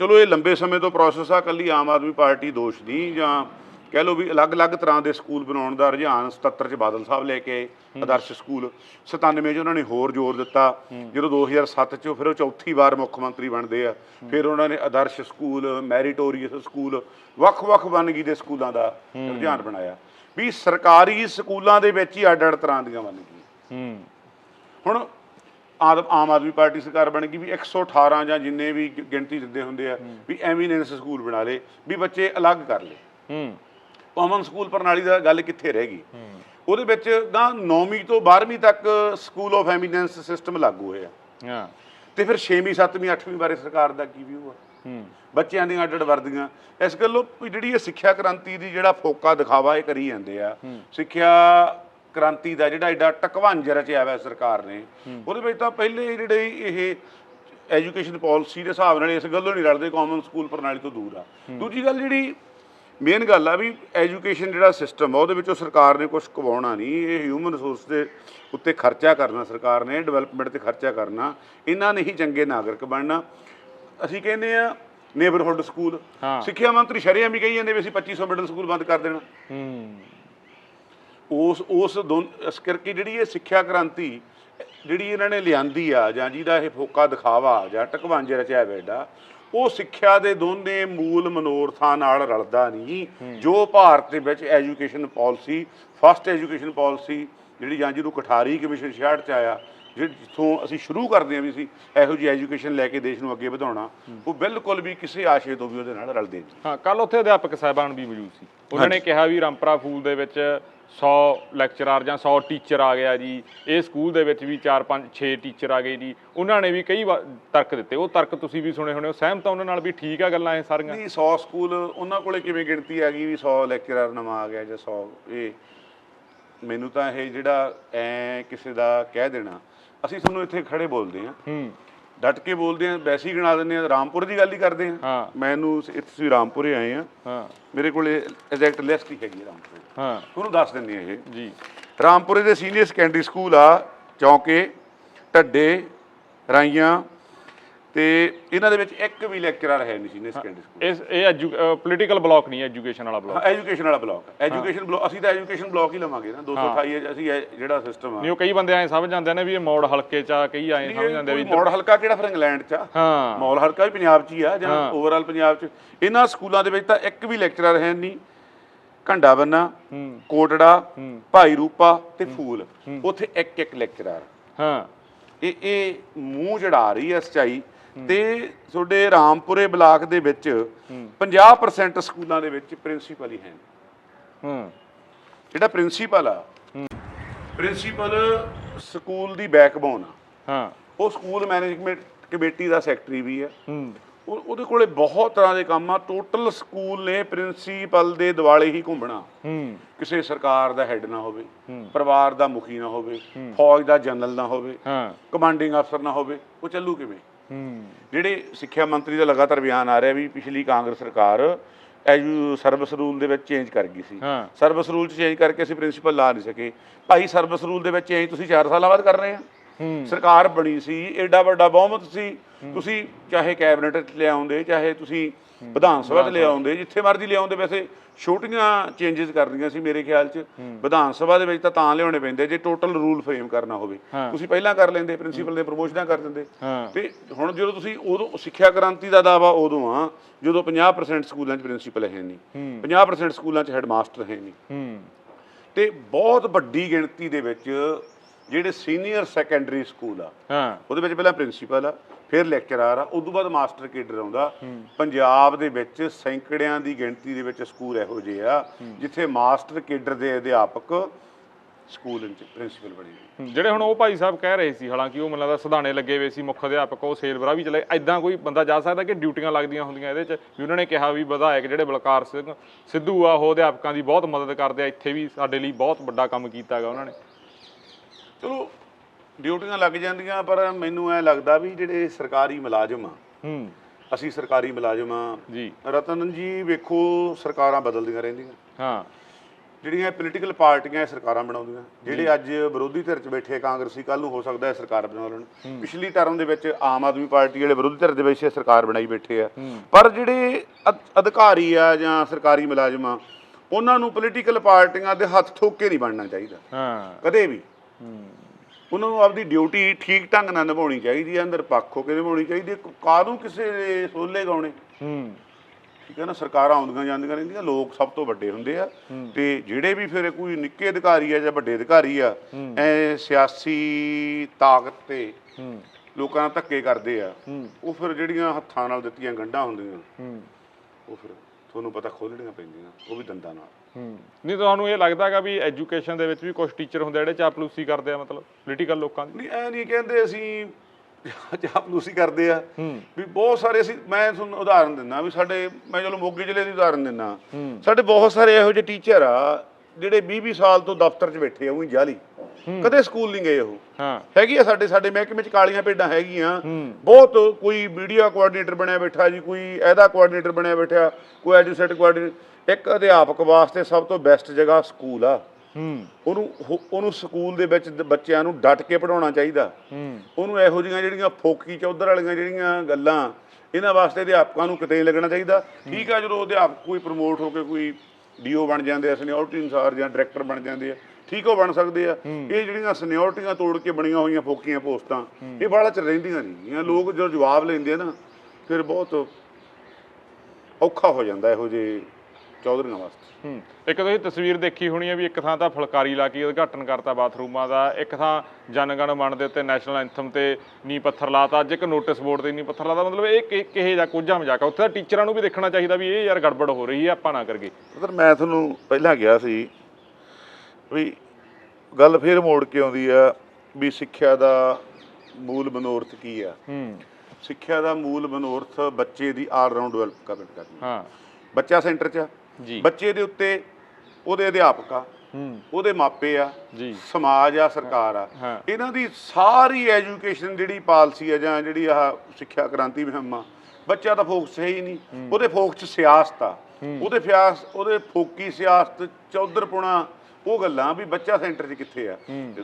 ਚਲੋ ਇਹ ਲੰਬੇ ਸਮੇਂ ਤੋਂ ਪ੍ਰੋਸੈਸ ਆ ਕੱਲੀ ਆਮ ਆਦਮੀ ਪਾਰਟੀ ਦੋਸ਼ ਨਹੀਂ ਜਾਂ ਕਹਿ ਲਓ ਵੀ ਅਲੱਗ-ਅਲੱਗ ਤਰ੍ਹਾਂ ਦੇ ਸਕੂਲ ਬਣਾਉਣ ਦਾ ਰੁਝਾਨ 77 ਚ ਬਾਦਲ ਸਾਹਿਬ ਲੈ ਕੇ ਆਦਰਸ਼ ਸਕੂਲ 97 ਚ ਉਹਨਾਂ ਨੇ ਹੋਰ ਜ਼ੋਰ ਦਿੱਤਾ। ਜਦੋਂ 2007 ਚ ਫਿਰ ਉਹ ਚੌਥੀ ਵਾਰ ਮੁੱਖ ਮੰਤਰੀ ਬਣਦੇ ਆ। ਫਿਰ ਉਹਨਾਂ ਨੇ ਆਦਰਸ਼ ਸਕੂਲ ਮੈਰੀਟੋਰੀਅਸ ਸਕੂਲ ਵੱਖ-ਵੱਖ ਵੰਨਗੀ ਦੇ ਸਕੂਲਾਂ ਦਾ ਰੁਝਾਨ ਬਣਾਇਆ। ਵੀ ਸਰਕਾਰੀ ਸਕੂਲਾਂ ਦੇ ਵਿੱਚ ਹੀ ਅੱਡ-ਅੱਡ ਤਰ੍ਹਾਂ ਦੀਆਂ ਵੰਨਗੀਆਂ। ਹੁਣ ਆਮ ਆਦਮੀ ਪਾਰਟੀ ਸਰਕਾਰ ਬਣ ਗਈ ਵੀ 118 ਜਾਂ ਜਿੰਨੇ ਵੀ ਗਿਣਤੀ ਦਿੰਦੇ ਹੁੰਦੇ ਆ ਵੀ ਐਮੀਨੈਂਸ ਸਕੂਲ ਬਣਾ ਲੇ ਵੀ ਬੱਚੇ ਅਲੱਗ ਕਰ ਲੇ। ਹੂੰ। ਕਾਮਨ ਸਕੂਲ ਪ੍ਰਣਾਲੀ ਦਾ ਗੱਲ ਕਿੱਥੇ ਰਹਿ ਗਈ? ਉਹਦੇ ਵਿੱਚ ਗਾਂ 9ਵੀਂ ਤੋਂ 12ਵੀਂ ਤੱਕ ਸਕੂਲ ਆਫ ਐਮੀਨੈਂਸ ਸਿਸਟਮ ਲਾਗੂ ਹੋਇਆ। ਹਾਂ। ਤੇ ਫਿਰ 6ਵੀਂ 7ਵੀਂ 8ਵੀਂ ਬਾਰੇ ਸਰਕਾਰ ਦਾ ਕੀ ਵਿਊ ਆ? ਹੂੰ। ਬੱਚਿਆਂ ਦੀਆਂ ਅੱਡ ਅੱਡ ਵਰਦੀਆਂ। ਇਸ ਗੱਲੋਂ ਜਿਹੜੀ ਇਹ ਸਿੱਖਿਆ ਕ੍ਰਾਂਤੀ ਦੀ ਜਿਹੜਾ ਫੋਕਾ ਦਿਖਾਵਾ ਇਹ ਕਰੀ ਜਾਂਦੇ ਆ। ਸਿੱਖਿਆ ਕ੍ਰਾਂਤੀ ਦਾ ਜਿਹੜਾ ਐਡਾ ਟਕਵੰਜ ਰਚਿਆ ਹੋਇਆ ਸਰਕਾਰ ਨੇ। ਉਹਦੇ ਵਿੱਚ ਤਾਂ ਪਹਿਲੇ ਜਿਹੜੇ ਇਹ ਐਜੂਕੇਸ਼ਨ ਪਾਲਿਸੀ ਦੇ ਹਿਸਾਬ ਨਾਲ ਇਸ ਗੱਲੋਂ ਨਹੀਂ ਰਲਦੇ ਕਾਮਨ ਸਕੂਲ ਪ੍ਰਣਾਲੀ ਤੋਂ ਦੂਰ ਆ। ਦੂਜੀ ਗੱਲ ਜਿਹੜੀ ਮੇਨ ਗੱਲ ਆ ਵੀ ਐਜੂਕੇਸ਼ਨ ਜਿਹੜਾ ਸਿਸਟਮ ਆ ਉਹਦੇ ਵਿੱਚੋਂ ਸਰਕਾਰ ਨੇ ਕੁਝ ਕਵਾਉਣਾ ਨਹੀਂ ਇਹ ਹਿਊਮਨ ਰਿਸੋਰਸ ਦੇ ਉੱਤੇ ਖਰਚਾ ਕਰਨਾ ਸਰਕਾਰ ਨੇ ਡਿਵੈਲਪਮੈਂਟ ਤੇ ਖਰਚਾ ਕਰਨਾ ਇਹਨਾਂ ਨੇ ਹੀ ਚੰਗੇ ਨਾਗਰਿਕ ਬਣਨਾ। ਅਸੀਂ ਕਹਿੰਦੇ ਆ ਨੇਬਰਹੁੱਡ ਸਕੂਲ। ਸਿੱਖਿਆ ਮੰਤਰੀ ਸ਼ਰੇਆਮ ਵੀ ਕਹੀ ਜਾਂਦੇ ਵੀ ਅਸੀਂ 2500 ਮਿਡਲ ਸਕੂਲ ਬੰਦ ਕਰ ਦੇਣਾ। ਹੂੰ। ਉਸ ਉਸ ਕਰਕੇ ਜਿਹੜੀ ਇਹ ਸਿੱਖਿਆ ਕ੍ਰਾਂਤੀ ਜਿਹੜੀ ਇਹਨਾਂ ਨੇ ਲਿਆਂਦੀ ਆ ਜਾਂ ਜਿਹਦਾ ਇਹ ਫੋਕਾ ਦਿਖਾਵਾ ਜਾਂ ਟਕਵਾਂਜ ਰਚਿਆ ਬੈਡਾ ਉਹ ਸਿੱਖਿਆ ਦੇ ਦੋਨੇ ਮੂਲ ਮਨੋਰਥਾਂ ਨਾਲ ਰਲਦਾ ਨਹੀਂ। ਜੋ ਭਾਰਤ ਦੇ ਵਿੱਚ education policy first education policy ਜਿਹੜੀ ਜਾਂ ਜਿਹਨੂੰ ਕਠਾਰੀ ਕਮਿਸ਼ਨ 66 ਚ ਆਇਆ ਜਿੱਥੋਂ ਅਸੀਂ ਸ਼ੁਰੂ ਕਰਦੇ ਹਾਂ ਵੀ ਅਸੀਂ ਇਹੋ ਜਿਹੀ ਐਜੂਕੇਸ਼ਨ ਲੈ ਕੇ ਦੇਸ਼ ਨੂੰ ਅੱਗੇ ਵਧਾਉਣਾ ਉਹ ਬਿਲਕੁਲ ਵੀ ਕਿਸੇ ਆਸ਼ੇ ਤੋਂ ਵੀ ਉਹਦੇ ਨਾਲ ਰਲਦੇ ਨਹੀਂ। ਹਾਂ ਕੱਲ ਉੱਥੇ ਅਧਿਆਪਕ ਸਾਹਿਬਾਨ ਵੀ ਮੌਜੂਦ ਸੀ। ਉਹਨਾਂ ਨੇ ਕਿਹਾ ਵੀ ਰਾਮਪਰਾ ਫੂਲ ਦੇ ਵਿੱਚ 100 ਲੈਕਚਰਰ ਜਾਂ 100 ਟੀਚਰ ਆ ਗਿਆ ਜੀ। ਇਹ ਸਕੂਲ ਦੇ ਵਿੱਚ ਵੀ 4 5 6 ਟੀਚਰ ਆ ਗਏ ਜੀ। ਉਹਨਾਂ ਨੇ ਵੀ ਕਈ ਤਰਕ ਦਿੱਤੇ। ਉਹ ਤਰਕ ਤੁਸੀਂ ਵੀ ਸੁਣੇ ਹੋਣੇ ਹੋ। ਸਹਿਮਤ ਉਹਨਾਂ ਨਾਲ ਵੀ ਠੀਕ ਆ ਗੱਲਾਂ ਇਹ ਸਾਰੀਆਂ। ਨਹੀਂ 100 ਸਕੂਲ ਉਹਨਾਂ ਕੋਲੇ ਕਿਵੇਂ ਗਿਣਤੀ ਆ ਗਈ ਵੀ 100 ਲੈਕਚਰਰ ਨਵਾਂ ਆ ਗਿਆ ਜਾਂ 100 ਇਹ ਮੈਨੂੰ ਤਾਂ ਇਹ ਜਿਹੜਾ ਐ ਕਿਸੇ ਦਾ ਕਹਿ ਦੇਣਾ ਅਸੀਂ ਤੁਹਾਨੂੰ ਇੱਥੇ ਖੜੇ ਬੋਲਦੇ ਆ ਹੂੰ। ਡਟ ਕੇ ਬੋਲਦੇ ਆ ਵੈਸੇ ਹੀ ਗਿਣਾ ਦਿੰਦੇ ਆ ਰਾਮਪੁਰ ਦੀ ਗੱਲ ਹੀ ਕਰਦੇ ਆ। ਮੈਨੂੰ ਇੱਥੇ ਰਾਮਪੁਰੇ ਆਏ ਆ। ਹਾਂ। ਮੇਰੇ ਕੋਲੇ ਐਗਜ਼ੈਕਟ ਲਿਸਟ ਹੀ ਹੈਗੀ ਰਾਮਪੁਰੇ। ਹਾਂ। ਤੁਹਾਨੂੰ ਦੱਸ ਦਿੰਦੇ ਆ ਇਹ। ਜੀ। ਰਾਮਪੁਰੇ ਦੇ ਸੀਨੀਅਰ ਸੈਕੰਡਰੀ ਸਕੂਲ ਆ ਚੌਂਕੇ ਢੱਡੇ ਰਾਈਆਂ ਤੇ ਇਹਨਾਂ ਦੇ ਵਿੱਚ ਇੱਕ ਵੀ ਲੈਕਚਰਰ ਹੈ ਨਹੀਂ ਸੀਨੀਅਰ ਸੈਕੰਡਰੀ ਸਕੂਲ ਇਸ ਇਹ ਪੋਲੀਟੀਕਲ ਬਲੌਕ ਨਹੀਂ ਹੈ ਐਜੂਕੇਸ਼ਨ ਵਾਲਾ ਬਲੌਕ ਐਜੂਕੇਸ਼ਨ ਵਾਲਾ ਬਲਾਕ ਐਜੂਕੇਸ਼ਨ ਬਲਾਕ ਅਸੀਂ ਤਾਂ ਐਜੂਕੇਸ਼ਨ ਬਲਾਕ ਹੀ ਲਵਾਂਗੇ ਨਾ 228 ਹੈ, ਅਸੀਂ ਇਹ ਜਿਹੜਾ ਸਿਸਟਮ ਆ। ਨਹੀਂ ਉਹ ਕਈ ਬੰਦੇ ਐ ਸਮਝ ਜਾਂਦੇ ਨੇ ਵੀ ਇਹ ਮੋੜ ਹਲਕੇ ਚ ਆ ਕਈ ਐ ਸਮਝ ਜਾਂਦੇ ਵੀ ਮੋੜ ਹਲਕਾ ਕਿਹੜਾ ਫਿਰ ਇੰਗਲੈਂਡ ਚ ਆ? ਹਾਂ। ਮੌਲ ਹਲਕਾ ਵੀ ਪੰਜਾਬ 'ਚ ਹੀ ਆ ਜਾਂ। ਓਵਰਆਲ ਪੰਜਾਬ 'ਚ। ਇਹਨਾਂ ਸਕੂਲਾਂ ਦੇ ਵਿੱਚ ਤਾਂ ਇੱਕ ਵੀ ਲੈਕਚਰਰ ਹੈ ਨਹੀਂ। ਘੰਡਾ ਬੰਨਾ ਕੋਟੜਾ ਭਾਈ ਰੂਪਾ ਤੇ ਫੂਲ। ਉੱਥੇ ਇੱਕ ਇੱਕ ਲੈਕਚਰਰ ਹਾਂ। ਇਹ ਇਹ ਮੂੰਹ ਜੜਾ ਰਹੀ ਹੈ ਸਚਾਈ। ਤੇ ਤੁਹਾਡੇ ਰਾਮਪੁਰੇ ਬਲਾਕ ਦੇ ਵਿੱਚ 50% ਸਕੂਲਾਂ ਦੇ ਵਿੱਚ ਪ੍ਰਿੰਸੀਪਲ ਹੀ ਹੈ ਹੂੰ। ਜਿਹੜਾ ਪ੍ਰਿੰਸੀਪਲ ਆ ਪ੍ਰਿੰਸੀਪਲ ਸਕੂਲ ਦੀ ਬੈਕਬੋਨ ਆ। ਹਾਂ। ਉਹ ਸਕੂਲ ਮੈਨੇਜਮੈਂਟ ਕਮੇਟੀ ਦਾ ਸੈਕਟਰੀ ਵੀ ਹੈ ਹੂੰ। ਉਹ- ਉਹਦੇ ਕੋਲੇ ਬਹੁਤ ਤਰ੍ਹਾਂ ਦੇ ਕੰਮ ਆ। ਟੋਟਲ ਸਕੂਲ ਨੇ ਪ੍ਰਿੰਸੀਪਲ ਦੇ ਦਿਵਾਲੇ ਹੀ ਘੁੰਮਣਾ। ਹੂੰ। ਕਿਸੇ ਸਰਕਾਰ ਦਾ ਹੈੱਡ ਨਾ ਹੋਵੇ। ਪਰਿਵਾਰ ਦਾ ਮੁਖੀ ਨਾ ਹੋਵੇ ਫੌਜ ਦਾ ਜਨਰਲ ਨਾ ਹੋਵੇ ਹਾਂ। ਕਮਾਂਡਿੰਗ ਅਫਸਰ ਨਾ ਹੋਵੇ। ਉਹ ਚੱਲੂ ਕਿਵੇਂ? ਜਿਹੜੇ ਸਿੱਖਿਆ ਮੰਤਰੀ ਦਾ ਲਗਾਤਾਰ ਬਿਆਨ ਆ ਰਿਹਾ ਵੀ ਪਿਛਲੀ ਕਾਂਗਰਸ ਸਰਕਾਰ ਐਜੂ ਸਰਵਿਸ ਰੂਲ ਦੇ ਵਿੱਚ ਚੇਂਜ ਕਰ ਗਈ ਸੀ। ਸਰਵਿਸ ਰੂਲ ਚ ਚੇਂਜ ਕਰਕੇ ਅਸੀਂ ਪ੍ਰਿੰਸੀਪਲ ਲਾ ਨਹੀਂ ਸਕੇ। ਭਾਈ ਸਰਵਿਸ ਰੂਲ ਦੇ ਵਿੱਚ ਚੇਂਜ ਤੁਸੀਂ 4 ਸਾਲਾਂ ਬਾਅਦ ਕਰ ਰਹੇ ਆ। ਹੂੰ। ਸਰਕਾਰ ਬਣੀ ਸੀ ਐਡਾ ਵੱਡਾ ਬਹੁਮਤ ਸੀ। ਤੁਸੀਂ ਚਾਹੇ ਕੈਬਨਿਟ ਲਿਆਉਂਦੇ ਚਾਹੇ ਤੁਸੀਂ ਵਿਧਾਨ ਸਭਾ ਚ ਲਿਆਉਂਦੇ ਜਿੱਥੇ ਮਰਜ਼ੀ ਲਿਆਉਂਦੇ ਵੈਸੇ ਛੋਟੀਆਂ ਚੇਂਜਸ ਕਰਨੀਆਂ ਸੀ ਮੇਰੇ ਖਿਆਲ ਚ। ਵਿਧਾਨ ਸਭਾ ਦੇ ਵਿੱਚ ਤਾਂ ਤਾਂ ਲਿਆਉਣੇ ਪੈਂਦੇ ਜੇ ਟੋਟਲ ਰੂਲ ਫਰੇਮ ਕਰਨਾ ਹੋਵੇ। ਤੁਸੀਂ ਪਹਿਲਾਂ ਕਰ ਲੈਂਦੇ ਪ੍ਰਿੰਸੀਪਲ ਦੇ ਪ੍ਰਮੋਸ਼ਨਾਂ ਕਰ ਦਿੰਦੇ। ਤੇ ਹੁਣ ਜਦੋਂ ਤੁਸੀਂ ਉਦੋਂ ਸਿੱਖਿਆ ਕ੍ਰਾਂਤੀ ਦਾ ਦਾਵਾ ਉਦੋਂ ਆ ਜਦੋਂ 50% ਸਕੂਲਾਂ 'ਚ ਪ੍ਰਿੰਸੀਪਲ ਹੈ ਨਹੀਂ। ਹੂੰ। 50% ਸਕੂਲਾਂ 'ਚ ਹੈਡਮਾਸਟਰ ਹੈ ਨਹੀਂ। ਤੇ ਬਹੁਤ ਵੱਡੀ ਗਿਣਤੀ ਦੇ ਵਿੱਚ ਜਿਹੜੇ ਸੀਨੀਅਰ ਸੈਕੰਡਰੀ ਸਕੂਲ ਆ ਹਾਂ। ਉਹਦੇ ਵਿੱਚ ਪਹਿਲਾਂ ਪ੍ਰਿੰਸੀਪਲ ਆ ਫਿਰ ਲੈਕਚਰਰ ਆ ਉਦੋਂ ਬਾਅਦ ਮਾਸਟਰ ਕੇਡਰ ਆਉਂਦਾ। ਪੰਜਾਬ ਦੇ ਵਿੱਚ ਸੈਂਕੜਿਆਂ ਦੀ ਗਿਣਤੀ ਦੇ ਵਿੱਚ ਸਕੂਲ ਇਹੋ ਜਿਹੇ ਆ ਜਿੱਥੇ ਮਾਸਟਰ ਕੇਡਰ ਦੇ ਅਧਿਆਪਕ ਸਕੂਲ ਵਿੱਚ ਪ੍ਰਿੰਸੀਪਲ ਬਣੇ ਨੇ। ਜਿਹੜੇ ਹੁਣ ਉਹ ਭਾਈ ਸਾਹਿਬ ਕਹਿ ਰਹੇ ਸੀ ਹਾਲਾਂਕਿ ਉਹ ਮੈਨੂੰ ਲੱਗਦਾ ਸਧਾਣੇ ਲੱਗੇ ਹੋਏ ਸੀ ਮੁੱਖ ਅਧਿਆਪਕ ਉਹ ਸੇਲਵਰਾ ਵੀ ਚਲੇ ਐਦਾਂ ਕੋਈ ਬੰਦਾ ਜਾ ਸਕਦਾ ਕਿ ਡਿਊਟੀਆਂ ਲੱਗਦੀਆਂ ਹੁੰਦੀਆਂ ਇਹਦੇ 'ਚ? ਵੀ ਉਹਨਾਂ ਨੇ ਕਿਹਾ ਵੀ ਵਿਧਾਇਕ ਜਿਹੜੇ ਬਲਕਾਰ ਸਿੰਘ ਸਿੱਧੂ ਆ ਉਹ ਅਧਿਆਪਕਾਂ ਦੀ ਬਹੁਤ ਮਦਦ ਕਰਦੇ ਆ ਇੱਥੇ ਵੀ ਸਾਡੇ ਲਈ ਬਹੁਤ ਵੱਡਾ ਕੰਮ ਕੀਤਾ ਹੈਗਾ ਉਹਨਾਂ ਨੇ। ਚਲੋ ਡਿਊਟੀਆਂ ਲੱਗ ਜਾਂਦੀਆਂ ਪਰ ਮੈਨੂੰ ਐ ਲੱਗਦਾ ਵੀ ਜਿਹੜੇ ਸਰਕਾਰੀ ਮੁਲਾਜ਼ਮ ਆ ਹੂੰ। ਅਸੀਂ ਸਰਕਾਰੀ ਮੁਲਾਜ਼ਮ ਆ ਜੀ। ਰਤਨ ਜੀ ਵੇਖੋ ਸਰਕਾਰਾਂ ਬਦਲਦੀਆਂ ਰਹਿੰਦੀਆਂ। ਹਾਂ। ਜਿਹੜੀਆਂ ਪੋਲੀਟੀਕਲ ਪਾਰਟੀਆਂ ਇਹ ਸਰਕਾਰਾਂ ਬਣਾਉਂਦੀਆਂ। ਜਿਹੜੇ ਅੱਜ ਵਿਰੋਧੀ ਧਿਰ 'ਚ ਬੈਠੇ ਕਾਂਗਰਸੀ ਕੱਲ ਨੂੰ ਹੋ ਸਕਦਾ ਹੈ ਸਰਕਾਰ ਬਣਾ ਲੈਣ। ਪਿਛਲੀ ਟਰਮ ਦੇ ਵਿੱਚ ਆਮ ਆਦਮੀ ਪਾਰਟੀ ਜਿਹੜੇ ਵਿਰੋਧੀ ਧਿਰ ਦੇ ਵਿੱਚ ਸਰਕਾਰ ਬਣਾਈ ਬੈਠੇ ਆ। ਪਰ ਜਿਹੜੇ ਅਧ- ਅਧਿਕਾਰੀ ਆ ਜਾਂ ਸਰਕਾਰੀ ਮੁਲਾਜ਼ਮ ਆ ਉਹਨਾਂ ਨੂੰ ਪੋਲੀਟੀਕਲ ਪਾਰਟੀਆਂ ਦੇ ਹੱਥ ਠੋਕ ਨਹੀਂ ਬਣਨਾ ਚਾਹੀਦਾ। ਹਾਂ। ਕਦੇ ਵੀ। ਹੂੰ। ਉਹਨਾਂ ਨੂੰ ਆਪਦੀ ਡਿਊਟੀ ਠੀਕ ਢੰਗ ਨਾਲ ਨਿਭਾਉਣੀ ਚਾਹੀਦੀ ਹੈ ਅੰਦਰ ਪੱਖ ਹੋ ਕੇ ਨਿਭਾਉਣੀ ਚਾਹੀਦੀ ਹੈ। ਕਾਹਨੂੰ ਕਿਸੇ ਦੇ ਸੋਲੇ ਗਾਉਣੇ? ਹੂੰ। ਠੀਕ ਹੈ ਨਾ ਸਰਕਾਰਾਂ ਆਉਂਦੀਆਂ ਜਾਂਦੀਆਂ ਰਹਿੰਦੀਆਂ ਲੋਕ ਸਭ ਤੋਂ ਵੱਡੇ ਹੁੰਦੇ ਆ। ਤੇ ਜਿਹੜੇ ਵੀ ਫਿਰ ਕੋਈ ਨਿੱਕੇ ਅਧਿਕਾਰੀ ਆ ਜਾਂ ਵੱਡੇ ਅਧਿਕਾਰੀ ਆ ਐ ਸਿਆਸੀ ਤਾਕਤ ਤੇ ਲੋਕਾਂ ਨਾਲ ਧੱਕੇ ਕਰਦੇ ਆ ਉਹ ਫਿਰ ਜਿਹੜੀਆਂ ਹੱਥਾਂ ਨਾਲ ਦਿੱਤੀਆਂ ਗੰਢਾਂ ਹੁੰਦੀਆਂ ਉਹ ਫਿਰ ਤੁਹਾਨੂੰ ਪਤਾ ਖੋਲਣੀਆਂ ਪੈਂਦੀਆਂ ਉਹ ਵੀ ਦੰਦਾਂ ਨਾਲ। ਹੂੰ। ਨਹੀਂ ਤੁਹਾਨੂੰ ਇਹ ਲੱਗਦਾ ਹੈਗਾ ਵੀ ਐਜੂਕੇਸ਼ਨ ਦੇ ਵਿੱਚ ਵੀ ਕੁਝ ਟੀਚਰ ਹੁੰਦੇ ਜਿਹੜੇ ਚਾਪਲੂਸੀ ਕਰਦੇ ਆ ਮਤਲਬ ਪੋਲੀਟੀਕਲ ਲੋਕਾਂ ਦੀ? ਨਹੀਂ ਐ ਨਹੀਂ ਕਹਿੰਦੇ ਅਸੀਂ ਚਾਪਲੂਸੀ ਕਰਦੇ ਆ। ਵੀ ਬਹੁਤ ਸਾਰੇ ਅਸੀਂ ਮੈਂ ਤੁਹਾਨੂੰ ਉਦਾਹਰਨ ਦਿੰਦਾ ਵੀ ਸਾਡੇ ਮੈਂ ਚਲੋ ਮੋਗੇ ਜ਼ਿਲ੍ਹੇ ਦੀ ਉਦਾਹਰਨ ਦਿੰਦਾ। ਸਾਡੇ ਬਹੁਤ ਸਾਰੇ ਇਹੋ ਜਿਹੇ ਟੀਚਰ ਆ ਜਿਹੜੇ 20 20 ਸਾਲ ਤੋਂ ਦਫ਼ਤਰ 'ਚ ਬੈਠੇ ਆ ਉਹੀ ਜਾਲੀ। ਕਦੇ ਸਕੂਲ ਨਹੀਂ ਗਏ ਉਹ। ਹਾਂ। ਹੈਗੀ ਆ ਸਾਡੇ ਸਾਡੇ ਮਹਿਕਮੇ 'ਚ ਕਾਲੀਆਂ ਭੇਡਾਂ ਹੈਗੀਆਂ। ਬਹੁਤ ਕੋਈ ਮੀਡੀਆ ਕੋਆਰਡੀਨੇਟਰ ਬਣਿਆ ਬੈਠਾ ਜੀ ਕੋਈ ਇਹਦਾ ਕੋਆਰਡੀਨੇਟਰ ਬਣਿਆ ਬੈਠਾ ਕੋਈ ਐਜੂਸੈਟ ਕੋਆਰਡੀਨੇਟਰ ਇੱਕ ਅਧਿਆਪਕ ਵਾਸਤੇ ਸਭ ਤੋਂ ਬੈਸਟ ਜਗ੍ਹਾ ਸਕੂਲ ਆ। ਹੂੰ। ਉਹਨੂੰ ਉਹ- ਉਹਨੂੰ ਸਕੂਲ ਦੇ ਵਿੱਚ ਬੱਚਿਆਂ ਨੂੰ ਡਟ ਕੇ ਪੜਾਉਣਾ ਚਾਹੀਦਾ। ਹੂੰ। ਉਹਨੂੰ ਇਹੋ ਜਿਹੀਆਂ ਜਿਹੜੀਆਂ ਫੋਕੀ ਚੌਧਰ ਵਾਲੀਆਂ ਜਿਹੜੀਆਂ ਗੱਲਾਂ ਇਹਨਾਂ ਵਾਸਤੇ ਅਧਿਆਪਕਾਂ ਨੂੰ ਕਿਤੇ ਲੱਗਣਾ ਚਾਹੀਦਾ। ਠੀਕ ਆ ਜਦੋਂ ਅਧਿਆਪਕ ਕੋਈ ਪ੍ਰਮੋਟ ਹੋ ਕੇ ਕੋਈ ਡੀਓ ਬਣ ਜਾਂਦੇ ਆ ਸੀਨੀਅਰਟੀ ਅਨੁਸਾਰ ਜਾਂ ਡਾਇਰੈਕਟਰ ਬਣ ਜਾਂਦੇ ਆ ਠੀਕ ਉਹ ਬਣ ਸਕਦੇ ਆ। ਇਹ ਜਿਹੜੀਆਂ ਸੀਨੀਅਰਟੀਆਂ ਤੋੜ ਕੇ ਬਣੀਆਂ ਹੋਈਆਂ ਫੋਕੀਆਂ ਪੋਸਟਾਂ ਇਹ ਬਾਹਲਾ ਚ ਰਹਿੰਦੀਆਂ ਨਹੀਂ। ਇਹ ਲੋਕ ਜਦੋਂ ਜਵਾਬ ਲੈਂਦੇ ਆ ਨਾ ਫਿਰ ਬਹੁਤ ਔਖਾ ਹੋ ਜਾਂਦਾ ਇਹੋ ਜਿਹੇ ਚੌਧਰੀਆਂ ਵਾਸਤੇ ਹੂੰ। ਇੱਕ ਤੁਸੀਂ ਤਸਵੀਰ ਦੇਖੀ ਹੋਣੀ ਹੈ ਵੀ ਇੱਕ ਥਾਂ ਤਾਂ ਫੁਲਕਾਰੀ ਲਾ ਕੇ ਉਦਘਾਟਨ ਕਰਤਾ ਬਾਥਰੂਮਾਂ ਦਾ ਇੱਕ ਥਾਂ ਜਨਗਣ ਮਨ ਦੇ ਉੱਤੇ ਨੈਸ਼ਨਲ ਐਂਥਮ ਤੇ ਨੀ ਪੱਥਰ ਲਾਤਾ ਅੱਜ ਇੱਕ ਨੋਟਿਸ ਬੋਰਡ ਤੇ ਨੀ ਪੱਥਰ ਲਾਤਾ ਮਤਲਬ ਇਹ ਕਿਹੇ ਜਾਂ ਕੋਝਾ ਮਜ਼ਾਕ ਆ। ਉੱਥੇ ਤਾਂ ਟੀਚਰਾਂ ਨੂੰ ਵੀ ਦੇਖਣਾ ਚਾਹੀਦਾ ਵੀ ਇਹ ਯਾਰ ਗੜਬੜ ਹੋ ਰਹੀ ਹੈ ਆਪਾਂ ਨਾ ਕਰਗੇ ਮਤਲਬ ਮੈਂ ਤੁਹਾਨੂੰ ਪਹਿਲਾਂ ਕਿਹਾ ਸੀ ਵੀ ਗੱਲ ਫੇਰ ਮੋੜ ਕੇ ਆਉਂਦੀ ਆ ਵੀ ਸਿੱਖਿਆ ਦਾ ਮੂਲ ਮਨੋਰਥ ਕੀ ਆ? ਹੂੰ। ਸਿੱਖਿਆ ਦਾ ਮੂਲ ਮਨੋਰਥ ਬੱਚੇ ਦੀ ਆਲ ਰਾਊਂਡ ਡਿਵੈਲਪਮੈਂਟ ਕਰਨੀ। ਹਾਂ। ਬੱਚਾ ਸੈਂਟਰ 'ਚ ਆ। ਜੀ। ਬੱਚੇ ਦੇ ਉੱਤੇ ਉਹਦੇ ਅਧਿਆਪਕ ਆ ਹੂੰ। ਉਹਦੇ ਮਾਪੇ ਆ ਜੀ। ਸਮਾਜ ਆ ਸਰਕਾਰ ਆ। ਇਹਨਾਂ ਦੀ ਸਾਰੀ ਐਜੂਕੇਸ਼ਨ ਜਿਹੜੀ ਪਾਲਿਸੀ ਆ ਜਾਂ ਜਿਹੜੀ ਆਹ ਸਿੱਖਿਆ ਕ੍ਰਾਂਤੀ ਮੁਹਿੰਮ ਆ ਬੱਚਾ ਤਾਂ ਫੋਕਸ ਹੈ ਹੀ ਨਹੀਂ। ਉਹਦੇ ਫੋਕਸ ਸਿਆਸਤ ਆ। ਉਹਦੇ ਫਿਆਸ ਉਹਦੇ ਫੋਕੀ ਸਿਆਸਤ ਚੌਧਰਪੁਣਾ ਉਹ ਗੱਲਾਂ ਵੀ ਬੱਚਾ ਸੈਂਟਰ 'ਚ ਕਿੱਥੇ ਆ?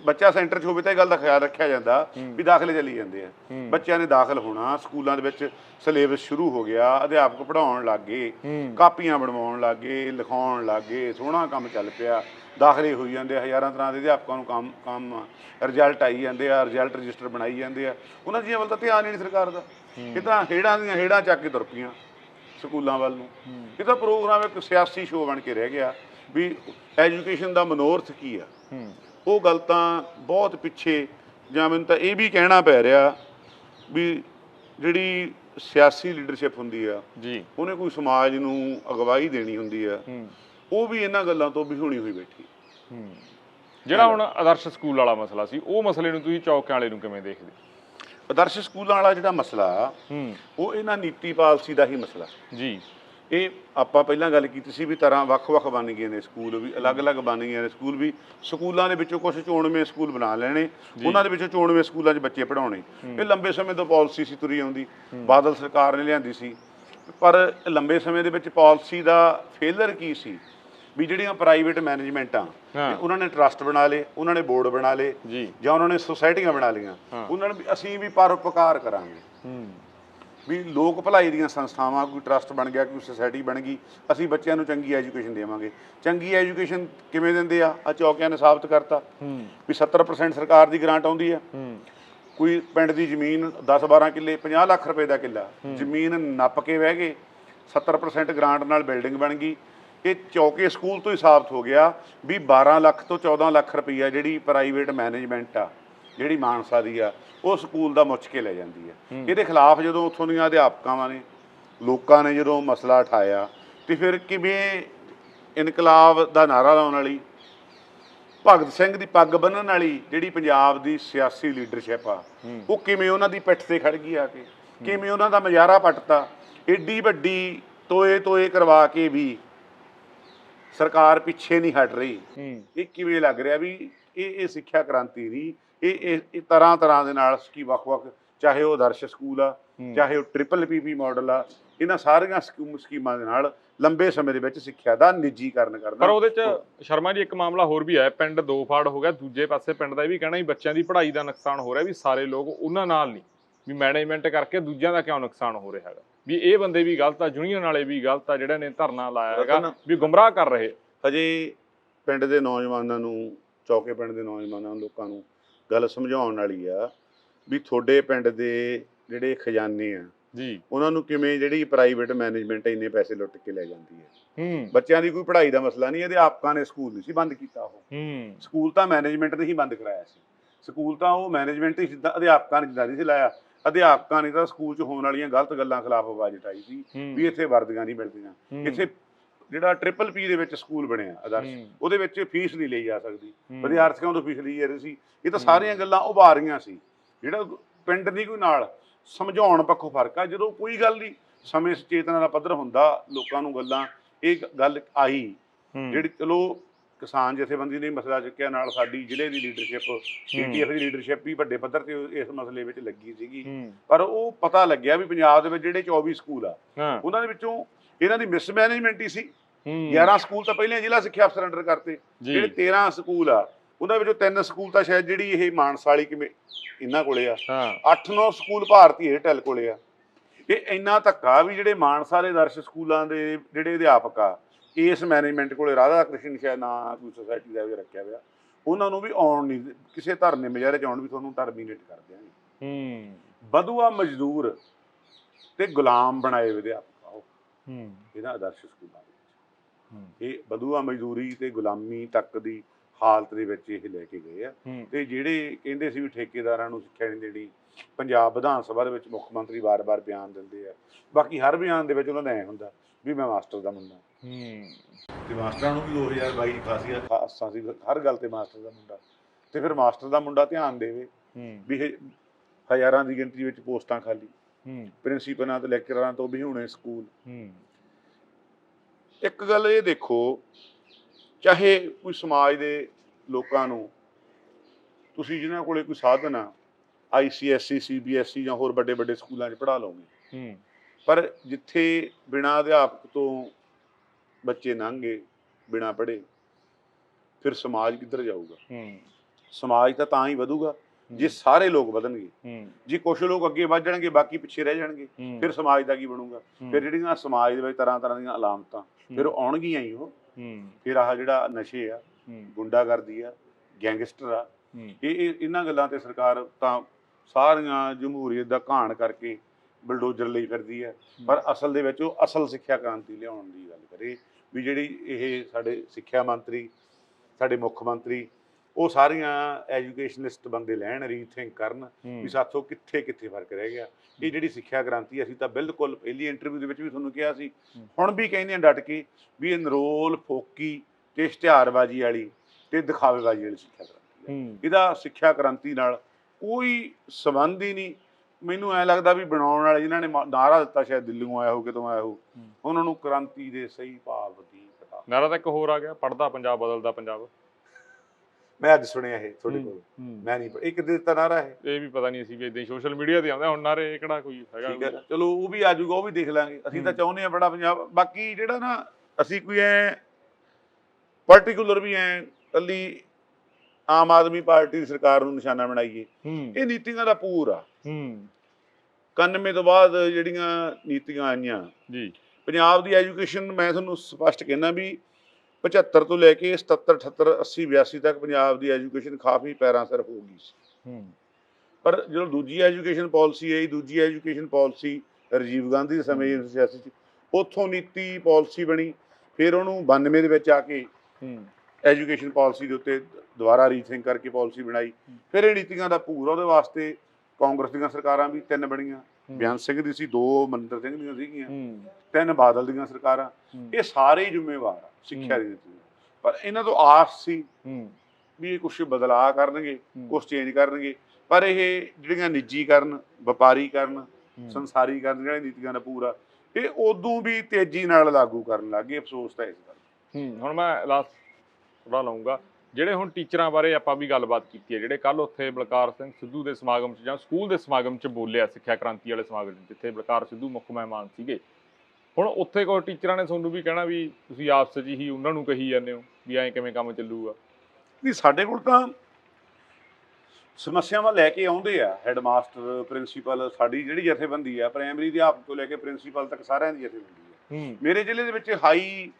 ਬੱਚਾ ਸੈਂਟਰ 'ਚ ਹੋਵੇ ਤਾਂ ਇਹ ਗੱਲ ਦਾ ਖਿਆਲ ਰੱਖਿਆ ਜਾਂਦਾ ਵੀ ਦਾਖਲੇ ਚੱਲੀ ਜਾਂਦੇ ਆ। ਬੱਚਿਆਂ ਨੇ ਦਾਖਲ ਹੋਣਾ ਸਕੂਲਾਂ ਦੇ ਵਿੱਚ ਸਿਲੇਬਸ ਸ਼ੁਰੂ ਹੋ ਗਿਆ ਅਧਿਆਪਕ ਪੜਾਉਣ ਲੱਗ ਗਏ ਕਾਪੀਆਂ ਬਣਵਾਉਣ ਲੱਗ ਗਏ ਲਿਖਾਉਣ ਲੱਗ ਗਏ ਸੋਹਣਾ ਕੰਮ ਚੱਲ ਪਿਆ ਦਾਖਲੇ ਹੋਈ ਜਾਂਦੇ ਆ, ਹਜ਼ਾਰਾਂ ਤਰ੍ਹਾਂ ਦੇ ਅਧਿਆਪਕਾਂ ਨੂੰ ਕੰਮ ਕੰਮ ਰਿਜ਼ਲਟ ਆਈ ਜਾਂਦੇ ਆ ਰਿਜ਼ਲਟ ਰਜਿਸਟਰ ਬਣਾਈ ਜਾਂਦੇ ਆ। ਉਹਨਾਂ ਦੀਆਂ ਵੱਲ ਤਾਂ ਧਿਆਨ ਹੀ ਨਹੀਂ ਸਰਕਾਰ ਦਾ। ਇਹ ਤਾਂ ਹੇੜਾਂ ਦੀਆਂ ਹੇੜਾਂ ਚੱਕ ਕੇ ਤੁਰ ਪਈਆਂ ਸਕੂਲਾਂ ਵੱਲ ਨੂੰ। ਇਹ ਤਾਂ ਪ੍ਰੋਗਰਾਮ ਇੱਕ ਸਿਆਸੀ ਸ਼ੋਅ ਬਣ ਕੇ ਰਹਿ ਗਿਆ। ਵੀ ਐਜੂਕੇਸ਼ਨ ਦਾ ਮਨੋਰਥ ਕੀ ਆ? ਉਹ ਗੱਲ ਤਾਂ ਬਹੁਤ ਪਿੱਛੇ ਜਾਂ ਮੈਨੂੰ ਤਾਂ ਇਹ ਵੀ ਕਹਿਣਾ ਪੈ ਰਿਹਾ ਵੀ ਜਿਹੜੀ ਸਿਆਸੀ ਲੀਡਰਸ਼ਿਪ ਹੁੰਦੀ ਆ ਜੀ। ਉਹਨੇ ਕੋਈ ਸਮਾਜ ਨੂੰ ਅਗਵਾਈ ਦੇਣੀ ਹੁੰਦੀ ਆ ਉਹ ਵੀ ਇਹਨਾਂ ਗੱਲਾਂ ਤੋਂ ਵਿਹੂਣੀ ਹੋਈ ਬੈਠੀ। ਜਿਹੜਾ ਹੁਣ ਆਦਰਸ਼ ਸਕੂਲ ਵਾਲਾ ਮਸਲਾ ਸੀ ਉਹ ਮਸਲੇ ਨੂੰ ਤੁਸੀਂ ਚੌਕਿਆਂ ਵਾਲੇ ਨੂੰ ਕਿਵੇਂ ਦੇਖਦੇ? ਆਦਰਸ਼ ਸਕੂਲਾਂ ਵਾਲਾ ਜਿਹੜਾ ਮਸਲਾ ਹੂੰ। ਉਹ ਇਹਨਾਂ ਨੀਤੀ ਪਾਲਿਸੀ ਦਾ ਹੀ ਮਸਲਾ। ਜੀ। ਇਹ ਆਪਾਂ ਪਹਿਲਾਂ ਗੱਲ ਕੀਤੀ ਸੀ ਵੀ ਤਰ੍ਹਾਂ ਵੱਖ-ਵੱਖ ਬਣ ਗਏ ਨੇ ਸਕੂਲ ਵੀ ਅਲੱਗ-ਅਲੱਗ ਬਣ ਗਏ ਨੇ ਸਕੂਲ ਵੀ। ਸਕੂਲਾਂ ਦੇ ਵਿੱਚੋਂ ਕੁਝ ਚੋਣਵੇਂ ਸਕੂਲ ਬਣਾ ਲੈਣੇ ਉਹਨਾਂ ਦੇ ਵਿੱਚੋਂ ਚੋਣਵੇਂ ਸਕੂਲਾਂ 'ਚ ਬੱਚੇ ਪੜਾਉਣੇ ਇਹ ਲੰਬੇ ਸਮੇਂ ਤੋਂ ਪਾਲਿਸੀ ਸੀ ਤੁਰੀ ਆਉਂਦੀ। ਬਾਦਲ ਸਰਕਾਰ ਨੇ ਲਿਆਂਦੀ ਸੀ। ਪਰ ਲੰਬੇ ਸਮੇਂ ਦੇ ਵਿੱਚ ਪਾਲਿਸੀ ਦਾ ਫੇਲਰ ਕੀ ਸੀ? ਵੀ ਜਿਹੜੀਆਂ ਪ੍ਰਾਈਵੇਟ ਮੈਨੇਜਮੈਂਟਾਂ। ਉਹਨਾਂ ਨੇ ਟਰਸਟ ਬਣਾ ਲਏ ਉਹਨਾਂ ਨੇ ਬੋਰਡ ਬਣਾ ਲਏ ਜੀ। ਉਹਨਾਂ ਨੇ ਸੁਸਾਇਟੀਆਂ ਬਣਾ ਲਈਆਂ। ਉਹਨਾਂ ਨੂੰ ਅਸੀਂ ਵੀ ਪਰਉਪਕਾਰ ਕਰਾਂਗੇ। ਵੀ ਲੋਕ ਭਲਾਈ ਦੀਆਂ ਸੰਸਥਾਵਾਂ ਕੋਈ ਟਰਸਟ ਬਣ ਗਿਆ ਕੋਈ ਸੁਸਾਇਟੀ ਬਣ ਗਈ ਅਸੀਂ ਬੱਚਿਆਂ ਨੂੰ ਚੰਗੀ ਐਜੂਕੇਸ਼ਨ ਦੇਵਾਂਗੇ। ਚੰਗੀ ਐਜੂਕੇਸ਼ਨ ਕਿਵੇਂ ਦਿੰਦੇ ਆ? ਆ ਚੌਕਿਆਂ ਨੇ ਸਾਬਤ ਕਰਤਾ ਵੀ 70% ਸਰਕਾਰ ਦੀ ਗ੍ਰਾਂਟ ਆਉਂਦੀ ਆ। ਕੋਈ ਪਿੰਡ ਦੀ ਜ਼ਮੀਨ 10 12 ਕਿੱਲੇ 50 ਲੱਖ ਰੁਪਏ ਦਾ ਕਿੱਲਾ ਜ਼ਮੀਨ ਨੱਪ ਕੇ ਬਹਿ ਗਏ 70% ਗ੍ਰਾਂਟ ਨਾਲ ਬਿਲਡਿੰਗ ਬਣ ਗਈ। ਇਹ ਚੌਕੇ ਸਕੂਲ ਤੋਂ ਹੀ ਸਾਬਤ ਹੋ ਗਿਆ ਵੀ 12 ਲੱਖ ਤੋਂ 14 ਲੱਖ ਰੁਪਈਆ ਜਿਹੜੀ ਪ੍ਰਾਈਵੇਟ ਮੈਨੇਜਮੈਂਟ ਆ ਜਿਹੜੀ ਮਾਨਸਾ ਦੀ ਆ ਉਹ ਸਕੂਲ ਦਾ ਮੁੱਚ ਕੇ ਲੈ ਜਾਂਦੀ ਆ। ਇਹਦੇ ਖਿਲਾਫ ਜਦੋਂ ਉੱਥੋਂ ਦੀਆਂ ਅਧਿਆਪਕਾਵਾਂ ਨੇ ਲੋਕਾਂ ਨੇ ਜਦੋਂ ਮਸਲਾ ਉਠਾਇਆ ਤੇ ਫਿਰ ਕਿਵੇਂ ਇਨਕਲਾਬ ਦਾ ਨਾਰਾ ਲਾਉਣ ਵਾਲੀ ਭਗਤ ਸਿੰਘ ਦੀ ਪੱਗ ਬੰਨਣ ਵਾਲੀ ਜਿਹੜੀ ਪੰਜਾਬ ਦੀ ਸਿਆਸੀ ਲੀਡਰਸ਼ਿਪ ਆ ਉਹ ਕਿਵੇਂ ਉਹਨਾਂ ਦੀ ਪਿੱਠ ਤੇ ਖੜ ਗਈ ਆ ਕੇ? ਕਿਵੇਂ ਉਹਨਾਂ ਦਾ ਮਜ਼ਾਰਾ ਪੱਟਤਾ? ਏਡੀ ਵੱਡੀ ਤੋਏ ਤੋਏ ਕਰਵਾ ਕੇ ਵੀ ਸਰਕਾਰ ਪਿੱਛੇ ਨਹੀਂ ਹਟ ਰਹੀ। ਇਹ ਕਿਵੇਂ ਲੱਗ ਰਿਹਾ ਵੀ ਇਹ ਇਹ ਸਿੱਖਿਆ ਕ੍ਰਾਂਤੀ ਨਹੀਂ ਇਹ ਇਹ ਤਰ੍ਹਾਂ ਤਰ੍ਹਾਂ ਦੇ ਨਾਲ ਸਕੀ ਵੱਖ-ਵੱਖ ਚਾਹੇ ਉਹ ਆਦਰਸ਼ ਸਕੂਲ ਆ ਚਾਹੇ ਉਹ ਟ੍ਰਿਪਲ ਪੀਪੀ ਮਾਡਲ ਆ ਇਹਨਾਂ ਸਾਰੀਆਂ ਸਕੂ- ਸਕੀਮਾਂ ਦੇ ਨਾਲ ਲੰਬੇ ਸਮੇਂ ਦੇ ਵਿੱਚ ਸਿੱਖਿਆ ਦਾ ਨਿੱਜੀਕਰਨ ਕਰਨਾ। ਪਰ ਉਹਦੇ ਚ ਸ਼ਰਮਾ ਜੀ ਇੱਕ ਮਾਮਲਾ ਹੋਰ ਵੀ ਆਇਆ ਪਿੰਡ ਦੋ ਫਾੜ ਹੋ ਗਿਆ ਦੂਜੇ ਪਾਸੇ ਪਿੰਡ ਦਾ ਇਹ ਵੀ ਕਹਿਣਾ ਵੀ ਬੱਚਿਆਂ ਦੀ ਪੜ੍ਹਾਈ ਦਾ ਨੁਕਸਾਨ ਹੋ ਰਿਹਾ ਵੀ ਸਾਰੇ ਲੋਕ ਉਹਨਾਂ ਨਾਲ ਨਹੀਂ ਵੀ ਮੈਨੇਜਮੈਂਟ ਕਰਕੇ ਦੂਜਿਆਂ ਦਾ ਕਿਉਂ ਨੁਕਸਾਨ ਹੋ ਰਿਹਾ ਹੈਗਾ। ਵੀ ਇਹ ਬੰਦੇ ਵੀ ਗਲਤ ਆ ਯੂਨੀਅਨ ਵਾਲੇ ਵੀ ਗਲਤ ਆ ਜਿਹੜੇ ਨੇ ਧਰਨਾ ਲਾਇਆ ਹੈਗਾ ਵੀ ਗੁੰਮਰਾਹ ਕਰ ਰਹੇ। ਹਜੇ ਪਿੰਡ ਦੇ ਨੌਜਵਾਨਾਂ ਨੂੰ ਚੌਕੇ ਪਿੰਡ ਦੇ ਨੌਜਵਾਨਾਂ ਲੋਕਾਂ ਨੂੰ ਗੱਲ ਸਮਝਾਉਣ ਵਾਲੀ ਆ ਵੀ ਤੁਹਾਡੇ ਪਿੰਡ ਦੇ ਜਿਹੜੇ ਖਜ਼ਾਨੇ ਆ ਜੀ। ਉਹਨਾਂ ਨੂੰ ਕਿਵੇਂ ਜਿਹੜੀ ਪ੍ਰਾਈਵੇਟ ਮੈਨੇਜਮੈਂਟ ਇੰਨੇ ਪੈਸੇ ਲੁੱਟ ਕੇ ਲੈ ਜਾਂਦੀ ਹੈ। ਹੂੰ। ਬੱਚਿਆਂ ਦੀ ਕੋਈ ਪੜ੍ਹਾਈ ਦਾ ਮਸਲਾ ਨਹੀਂ ਅਧਿਆਪਕਾਂ ਨੇ ਸਕੂਲ ਨਹੀਂ ਸੀ ਬੰਦ ਕੀਤਾ ਉਹ। ਹੂੰ। ਸਕੂਲ ਤਾਂ ਮੈਨੇਜਮੈਂਟ ਨੇ ਹੀ ਬੰਦ ਕਰਾਇਆ ਸੀ। ਸਕੂਲ ਤਾਂ ਉਹ ਮੈਨੇਜਮੈਂਟ ਹੀ ਜਿੱਦਾਂ ਅਧਿਆਪਕਾਂ ਨੇ ਜਿੱਦਾਂ ਨਹੀਂ ਸੀ ਲਾਇਆ। ਅਧਿਆਪਕਾਂ ਨੇ ਤਾਂ ਸਕੂਲ 'ਚ ਹੋਣ ਵਾਲੀਆਂ ਗਲਤ ਗੱਲਾਂ ਖਿਲਾਫ ਆਵਾਜ਼ ਉਠਾਈ ਸੀ। ਵੀ ਇੱਥੇ ਵਰਦੀਆਂ ਨਹੀਂ ਮਿਲਦੀਆਂ। ਇੱਥੇ ਜਿਹੜਾ ਟ੍ਰਿਪਲ ਪੀ ਦੇ ਵਿੱਚ ਸਕੂਲ ਬਣਿਆ ਆਦਰਸ਼। ਉਹਦੇ ਵਿੱਚ ਫੀਸ ਨਹੀਂ ਲਈ ਜਾ ਸਕਦੀ। ਵਿਦਿਆਰਥੀਆਂ ਤੋਂ ਫੀਸ ਲਈ ਜਾ ਰਹੀ ਸੀ। ਇਹ ਤਾਂ ਸਾਰੀਆਂ ਗੱਲਾਂ ਉਭਾਰ ਰਹੀਆਂ ਸੀ। ਜਿਹੜਾ ਪਿੰਡ ਦੀ ਕੋਈ ਨਾਲ ਸਮਝਾਉਣ ਪੱਖੋਂ ਫ਼ਰਕ ਆ। ਜਦੋਂ ਕੋਈ ਗੱਲ ਨਹੀਂ ਸਮੇਂ ਚੇਤਨਾ ਦਾ ਪੱਧਰ ਹੁੰਦਾ ਲੋਕਾਂ ਨੂੰ ਗੱਲਾਂ ਇਹ ਗੱਲ ਆਈ। ਜਿਹੜੀ ਚਲੋ ਕਿਸਾਨ ਜਥੇਬੰਦੀ ਨੇ ਮਸਲਾ ਚੁੱਕਿਆ ਨਾਲ ਸਾਡੀ ਜ਼ਿਲ੍ਹੇ ਦੀ ਲੀਡਰਸ਼ਿਪ ਪੀਟੀਐਫ ਦੀ ਲੀਡਰਸ਼ਿਪ ਵੀ ਵੱਡੇ ਪੱਧਰ ਤੇ ਇਸ ਮਸਲੇ ਵਿੱਚ ਲੱਗੀ ਸੀਗੀ। ਪਰ ਉਹ ਪਤਾ ਲੱਗਿਆ ਵੀ ਪੰਜਾਬ ਦੇ ਵਿੱਚ ਜਿਹੜੇ 24 ਸਕੂਲ ਆ ਉਹਨਾਂ ਦੇ ਵਿੱਚੋਂ ਇਹਨਾਂ ਦੀ ਮਿਸਮੈਨੇਜਮੈਂਟ ਹੀ ਸੀ। 11 ਸਕੂਲ ਤਾਂ ਪਹਿਲਾਂ ਜ਼ਿਲ੍ਹਾ ਸਿੱਖਿਆ ਅਫਸਰ ਅੰਡਰ ਕਰਤੇ। ਜਿਹੜੇ 13 ਸਕੂਲ ਆ ਉਹਨਾਂ ਵਿੱਚੋਂ ਤਿੰਨ ਸਕੂਲ ਤਾਂ ਸ਼ਾਇਦ ਜਿਹੜੀ ਇਹ ਮਾਨਸਾ ਵਾਲੀ ਕਿਵੇਂ ਇਹਨਾਂ ਕੋਲੇ ਆ। ਹਾਂ। 8-9 ਸਕੂਲ ਭਾਰਤੀ ਏਅਰਟੈਲ ਕੋਲੇ ਆ। ਇਹ ਇੰਨਾ ਧੱਕਾ ਵੀ ਜਿਹੜੇ ਮਾਨਸਾ ਦੇ ਦਰਸ਼ ਸਕੂਲਾਂ ਦੇ ਜਿਹੜੇ ਅਧਿਆਪਕ ਆ ਇਸ ਮੈਨੇਜਮੈਂਟ ਕੋਲੇ ਰਾਧਾ ਕ੍ਰਿਸ਼ਨ ਸ਼ਾਇਦ ਨਾ ਕੋਈ ਸੁਸਾਇਟੀ ਦਾ ਵੀ ਰੱਖਿਆ ਹੋਇਆ ਉਹਨਾਂ ਨੂੰ ਵੀ ਆਉਣ ਨਹੀਂ ਕਿਸੇ ਧਰਨੇ ਮੁਜ਼ਾਹਰੇ ਚ ਆਉਣ ਵੀ ਤੁਹਾਨੂੰ ਟਰਮੀਨੇਟ ਕਰ ਦਿਆਂਗੇ। ਹੂੰ। ਬਦੂਆ ਮਜ਼ਦੂਰ ਤੇ ਗੁਲਾਮ ਬਣਾਏ ਹੋਏ ਅਧਿਆਪਕ ਆ ਉਹ। ਹੂੰ। ਇਹਨਾਂ ਆਦਰਸ਼ ਸਕੂਲਾਂ। ਇਹ ਬਦੂਆ ਮਜ਼ਦੂਰੀ ਤੇ ਗੁਲਾਮੀ ਤੱਕ ਦੀ ਹਾਲਤ ਦੇ ਵਿੱਚ ਇਹ ਲੈ ਕੇ ਗਏ ਆ। ਤੇ ਜਿਹੜੇ ਕਹਿੰਦੇ ਸੀ ਵੀ ਠੇਕੇਦਾਰਾਂ ਨੂੰ ਸਿੱਖਿਆ ਨਹੀਂ ਦੇਣੀ ਪੰਜਾਬ ਵਿਧਾਨ ਸਭਾ ਦੇ ਵਿੱਚ ਮੁੱਖ ਮੰਤਰੀ ਵਾਰ-ਵਾਰ ਬਿਆਨ ਦਿੰਦੇ ਆ। ਬਾਕੀ ਹਰ ਬਿਆਨ ਦੇ ਵਿੱਚ ਉਹਨਾਂ ਦਾ ਐ ਹੁੰਦਾ ਵੀ ਮੈਂ ਮਾਸਟਰ ਦਾ ਮੁੰਡਾ। ਹੂੰ। ਤੇ ਮਾਸਟਰਾਂ ਨੂੰ ਵੀ 2022 ਖਾਸੀਅਤ ਖਾਸਾਂ ਸੀ ਹਰ ਗੱਲ ਤੇ ਮਾਸਟਰ ਦਾ ਮੁੰਡਾ। ਤੇ ਫਿਰ ਮਾਸਟਰ ਦਾ ਮੁੰਡਾ ਧਿਆਨ ਦੇਵੇ ਹੂੰ। ਵੀ ਹਜ਼ਾਰਾਂ ਦੀ ਗਿਣਤੀ ਵਿੱਚ ਪੋਸਟਾਂ ਖਾਲੀ। ਹੂੰ। ਪ੍ਰਿੰਸੀਪਲਾਂ ਤੇ ਲੈਕਚਰਾਂ ਤੋਂ ਵੀ ਹੋਣੇ ਸਕੂਲ। ਹੂੰ। ਇੱਕ ਗੱਲ ਇਹ ਦੇਖੋ ਚਾਹੇ ਕੋਈ ਸਮਾਜ ਦੇ ਲੋਕਾਂ ਨੂੰ ਤੁਸੀਂ ਜਿਨ੍ਹਾਂ ਕੋਲੇ ਕੋਈ ਸਾਧਨ ਆ ਆਈਸੀਐਸਸੀ ਸੀਬੀਐਸਈ ਜਾਂ ਹੋਰ ਵੱਡੇ ਵੱਡੇ ਸਕੂਲਾਂ 'ਚ ਪੜ੍ਹਾ ਲਓਗੇ। ਹੂੰ। ਪਰ ਜਿੱਥੇ ਬਿਨਾਂ ਅਧਿਆਪਕ ਤੋਂ ਬੱਚੇ ਲੰਘੇ ਬਿਨਾਂ ਪੜ੍ਹੇ ਫਿਰ ਸਮਾਜ ਕਿੱਧਰ ਜਾਊਗਾ? ਹੂੰ। ਸਮਾਜ ਤਾਂ ਤਾਂ ਹੀ ਵਧੂਗਾ ਜੇ ਸਾਰੇ ਲੋਕ ਵਧਣਗੇ। ਜੇ ਕੁਝ ਲੋਕ ਅੱਗੇ ਵਧ ਜਾਣਗੇ ਬਾਕੀ ਪਿੱਛੇ ਰਹਿ ਜਾਣਗੇ ਫਿਰ ਸਮਾਜ ਦਾ ਕੀ ਬਣੂਗਾ? ਫਿਰ ਜਿਹੜੀਆਂ ਸਮਾਜ ਦੇ ਵਿੱਚ ਤਰ੍ਹਾਂ ਤਰ੍ਹਾਂ ਦੀਆਂ ਅਲਾਮਤਾਂ ਫਿਰ ਉਹ ਆਉਣਗੀਆਂ ਹੀ ਉਹ। ਫਿਰ ਆਹ ਜਿਹੜਾ ਨਸ਼ੇ ਆ ਹੂੰ। ਗੁੰਡਾਗਰਦੀ ਆ ਗੈਂਗਸਟਰ ਆ ਇਹ ਇਹਨਾਂ ਗੱਲਾਂ ਤੇ ਸਰਕਾਰ ਤਾਂ ਸਾਰੀਆਂ ਜਮਹੂਰੀਅਤ ਦਾ ਘਾਣ ਕਰਕੇ ਬਲਡੋਜ਼ਰ ਲਈ ਫਿਰਦੀ ਹੈ। ਪਰ ਅਸਲ ਦੇ ਵਿੱਚ ਉਹ ਅਸਲ ਸਿੱਖਿਆ ਕ੍ਰਾਂਤੀ ਲਿਆਉਣ ਦੀ ਗੱਲ ਕਰੇ ਵੀ ਜਿਹੜੀ ਇਹ ਸਾਡੇ ਸਿੱਖਿਆ ਮੰਤਰੀ ਸਾਡੇ ਮੁੱਖ ਮੰਤਰੀ ਉਹ ਸਾਰੀਆਂ ਐਜੂਕੇਸ਼ਨਲਿਸਟ ਬੰਦੇ ਲੈਣ ਰੀਥਿੰਕ ਕਰਨ ਵੀ ਸਾਥੋਂ ਕਿੱਥੇ ਕਿੱਥੇ ਫ਼ਰਕ ਰਹਿ ਗਿਆ। ਇਹ ਜਿਹੜੀ ਸਿੱਖਿਆ ਕ੍ਰਾਂਤੀ ਅਸੀਂ ਤਾਂ ਬਿਲਕੁਲ ਪਹਿਲੀ ਇੰਟਰਵਿਊ ਦੇ ਵਿੱਚ ਵੀ ਤੁਹਾਨੂੰ ਕਿਹਾ ਸੀ। ਹੁਣ ਵੀ ਕਹਿੰਦੇ ਆ ਡਟ ਕੇ ਵੀ ਅਨਰੋਲ ਫੋਕੀ ਤੇ ਇਸ਼ਤਿਹਾਰਬਾਜ਼ੀ ਵਾਲੀ ਤੇ ਦਿਖਾਵੇਬਾਜ਼ੀ ਵਾਲੀ ਸਿੱਖਿਆ ਕ੍ਰਾਂਤੀ ਇਹਦਾ ਸਿੱਖਿਆ ਕ੍ਰਾਂਤੀ ਨਾਲ ਕੋਈ ਸੰਬੰਧ ਹੀ ਨਹੀਂ। ਮੈਨੂੰ ਐ ਲੱਗਦਾ ਵੀ ਬਣਾਉਣ ਵਾਲੇ ਜਿਨ੍ਹਾਂ ਨੇ ਨਾਅਰਾ ਦਿੱਤਾ ਸ਼ਾਇਦ ਦਿੱਲੀੋਂ ਆਇਆ ਹੋ ਕਿਤੋਂ ਆਇਆ ਹੋ ਹੂੰ। ਉਹਨਾਂ ਨੂੰ ਕ੍ਰਾਂਤੀ ਦੇ ਸਹੀ ਭਾਵ ਦੀ ਪਤਾ ਨਾਰਾ ਤਾਂ ਇੱਕ ਹੋਰ ਆ ਗਿਆ ਪੜਦਾ ਪੰਜਾਬ ਬਦਲਦਾ ਪੰਜਾਬ। ਮੈਂ ਅੱਜ ਸੁਣਿਆ ਇਹ ਤੁਹਾਡੇ ਕੋਲ। ਮੈਂ ਨਹੀਂ ਇਹ ਕਿਤੇ ਦਿੱਤਾ ਨਾਰਾ ਹੈ ਇਹ ਵੀ ਪਤਾ ਨਹੀਂ ਅਸੀਂ ਵੀ ਇਦਾਂ ਸੋਸ਼ਲ ਮੀਡੀਆ ਤੇ ਆਉਂਦਾ ਹੁਣ ਨਾਰੇ ਇਹ ਕਿਹੜਾ ਕੋਈ ਹੈਗਾ ਚਲੋ ਉਹ ਵੀ ਆ ਜਾਊਗਾ ਉਹ ਵੀ ਦੇਖ ਲਾਂਗੇ। ਅਸੀਂ ਤਾਂ। ਚਾਹੁੰਦੇ ਆ ਬੜਾ ਪੰਜਾਬ ਬਾਕੀ ਜਿਹੜਾ ਨਾ ਅਸੀਂ ਕੋਈ ਐ ਪਾਰਟਿਕੂਲਰ ਵੀ ਐ ਕੱਲੀ ਆਮ ਆਦਮੀ ਪਾਰਟੀ ਦੀ ਸਰਕਾਰ ਨੂੰ ਨਿਸ਼ਾਨਾ ਬਣਾਈਏ ਇਹ ਨੀਤੀਆਂ ਦਾ ਪੂਰਾ ਹੂੰ। 91 ਤੋਂ ਬਾਅਦ ਜਿਹੜੀਆਂ ਨੀਤੀਆਂ ਆਈਆਂ ਜੀ। ਪੰਜਾਬ ਦੀ ਐਜੂਕੇਸ਼ਨ ਮੈਂ ਤੁਹਾਨੂੰ ਸਪਸ਼ਟ ਕਹਿਣਾ ਵੀ 75 ਤੋਂ ਲੈ ਕੇ 77 78 80 82 ਤੱਕ ਪੰਜਾਬ ਦੀ ਐਜੂਕੇਸ਼ਨ ਕਾਫੀ ਪੈਰਾਂ ਸਿਰ ਹੋ ਗਈ ਸੀ ਪਰ ਜਦੋਂ ਦੂਜੀ ਐਜੂਕੇਸ਼ਨ ਪਾਲਿਸੀ ਆਈ ਦੂਜੀ ਐਜੂਕੇਸ਼ਨ ਪਾਲਿਸੀ ਰਾਜੀਵ ਗਾਂਧੀ ਦੇ ਸਮੇਂ ਦੀ ਸਿਆਸੀ ਚ ਉੱਥੋਂ ਨੀਤੀ ਪਾਲਿਸੀ ਬਣੀ ਫਿਰ ਉਹਨੂੰ 92 ਦੇ ਵਿੱਚ ਆ ਕੇ ਐਜੂਕੇਸ਼ਨ ਪਾਲਿਸੀ ਦੇ ਉੱਤੇ ਦੁਬਾਰਾ ਰੀਥਿੰਕ ਕਰਕੇ ਪਾਲਿਸੀ ਬਣਾਈ। ਫਿਰ ਇਹ ਨੀਤੀਆਂ ਦਾ ਪੂਰਾ ਉਹਦੇ ਵਾਸਤੇ ਕਾਂਗਰਸ ਦੀਆਂ ਸਰਕਾਰਾਂ ਵੀ ਤਿੰਨ ਬਣੀਆਂ। ਬਿਆਨ ਸਿੰਘ ਦੀ ਸੀ ਦੋ ਮਨਿੰਦਰ ਸਿੰਘ ਦੀਆਂ ਸੀਗੀਆਂ। ਤਿੰਨ ਬਾਦਲ ਦੀਆਂ ਸਰਕਾਰਾਂ। ਇਹ ਸਾਰੇ ਜ਼ਿੰਮੇਵਾਰ ਆ। ਸਿੱਖਿਆ। ਦੀ ਨੀਤੀ ਦੇ। ਪਰ ਇਹਨਾਂ ਤੋਂ ਆਸ ਸੀ ਹੂੰ ਵੀ ਇਹ ਕੁਝ ਬਦਲਾਅ ਕਰਨਗੇ। ਕੁਝ ਚੇਂਜ ਕਰਨਗੇ ਪਰ ਇਹ ਜਿਹੜੀਆਂ ਨਿੱਜੀਕਰਨ ਵਪਾਰੀਕਰਨ ਹੂੰ। ਸੰਸਾਰੀਕਰਨ ਜਿਹੜੀਆਂ ਨੀਤੀਆਂ ਦਾ ਪੂਰਾ ਇਹ ਉਦੋਂ ਵੀ ਤੇਜ਼ੀ ਨਾਲ ਲਾਗੂ ਕਰਨ ਲੱਗੇ ਅਫਸੋਸ ਤਾਂ ਇਸ ਗੱਲ। ਹੂੰ ਹੁਣ ਮੈਂ ਲਾਸਟ ਥੋੜਾ ਲਾਉਂਗਾ ਜਿਹੜੇ ਹੁਣ ਟੀਚਰਾਂ ਬਾਰੇ ਆਪਾਂ ਵੀ ਗੱਲਬਾਤ ਕੀਤੀ ਹੈ ਜਿਹੜੇ ਕੱਲ ਉੱਥੇ ਬਲਕਾਰ ਸਿੰਘ ਸਿੱਧੂ ਦੇ ਸਮਾਗਮ 'ਚ ਜਾਂ ਸਕੂਲ ਦੇ ਸਮਾਗਮ 'ਚ ਬੋਲਿਆ ਸਿੱਖਿਆ ਕ੍ਰਾਂਤੀ ਵਾਲੇ ਸਮਾਗਮ 'ਚ ਜਿੱਥੇ ਬਲਕਾਰ ਸਿੱਧੂ ਮੁੱਖ ਮਹਿਮਾਨ ਸੀਗੇ ਹੁਣ ਉੱਥੇ ਕੋਈ ਟੀਚਰਾਂ ਨੇ ਤੁਹਾਨੂੰ ਵੀ ਕਹਿਣਾ ਵੀ ਤੁਸੀਂ ਆਪਸ 'ਚ ਹੀ ਉਹਨਾਂ ਨੂੰ ਕਹੀ ਜਾਂਦੇ ਹੋ ਵੀ ਐਂ ਕਿਵੇਂ ਕੰਮ ਚੱਲੂਗਾ। ਨਹੀਂ ਸਾਡੇ ਕੋਲ ਤਾਂ ਸਮੱਸਿਆਵਾਂ ਲੈ ਕੇ ਆਉਂਦੇ ਆ ਹੈਡਮਾਸਟਰ ਪ੍ਰਿੰਸੀਪਲ ਸਾਡੀ ਜਿਹੜੀ ਜਥੇਬੰਦੀ ਆ ਪ੍ਰਾਇਮਰੀ ਅਧਿਆਪਕ ਤੋਂ ਲੈ ਕੇ ਪ੍ਰਿੰਸੀਪਲ ਤੱਕ ਸਾਰਿਆਂ ਦੀ ਜਥੇਬੰਦੀ ਆ। ਮੇਰੇ ਜ਼ਿਲ੍ਹੇ ਦੇ ਵਿੱਚ ਹਾਈ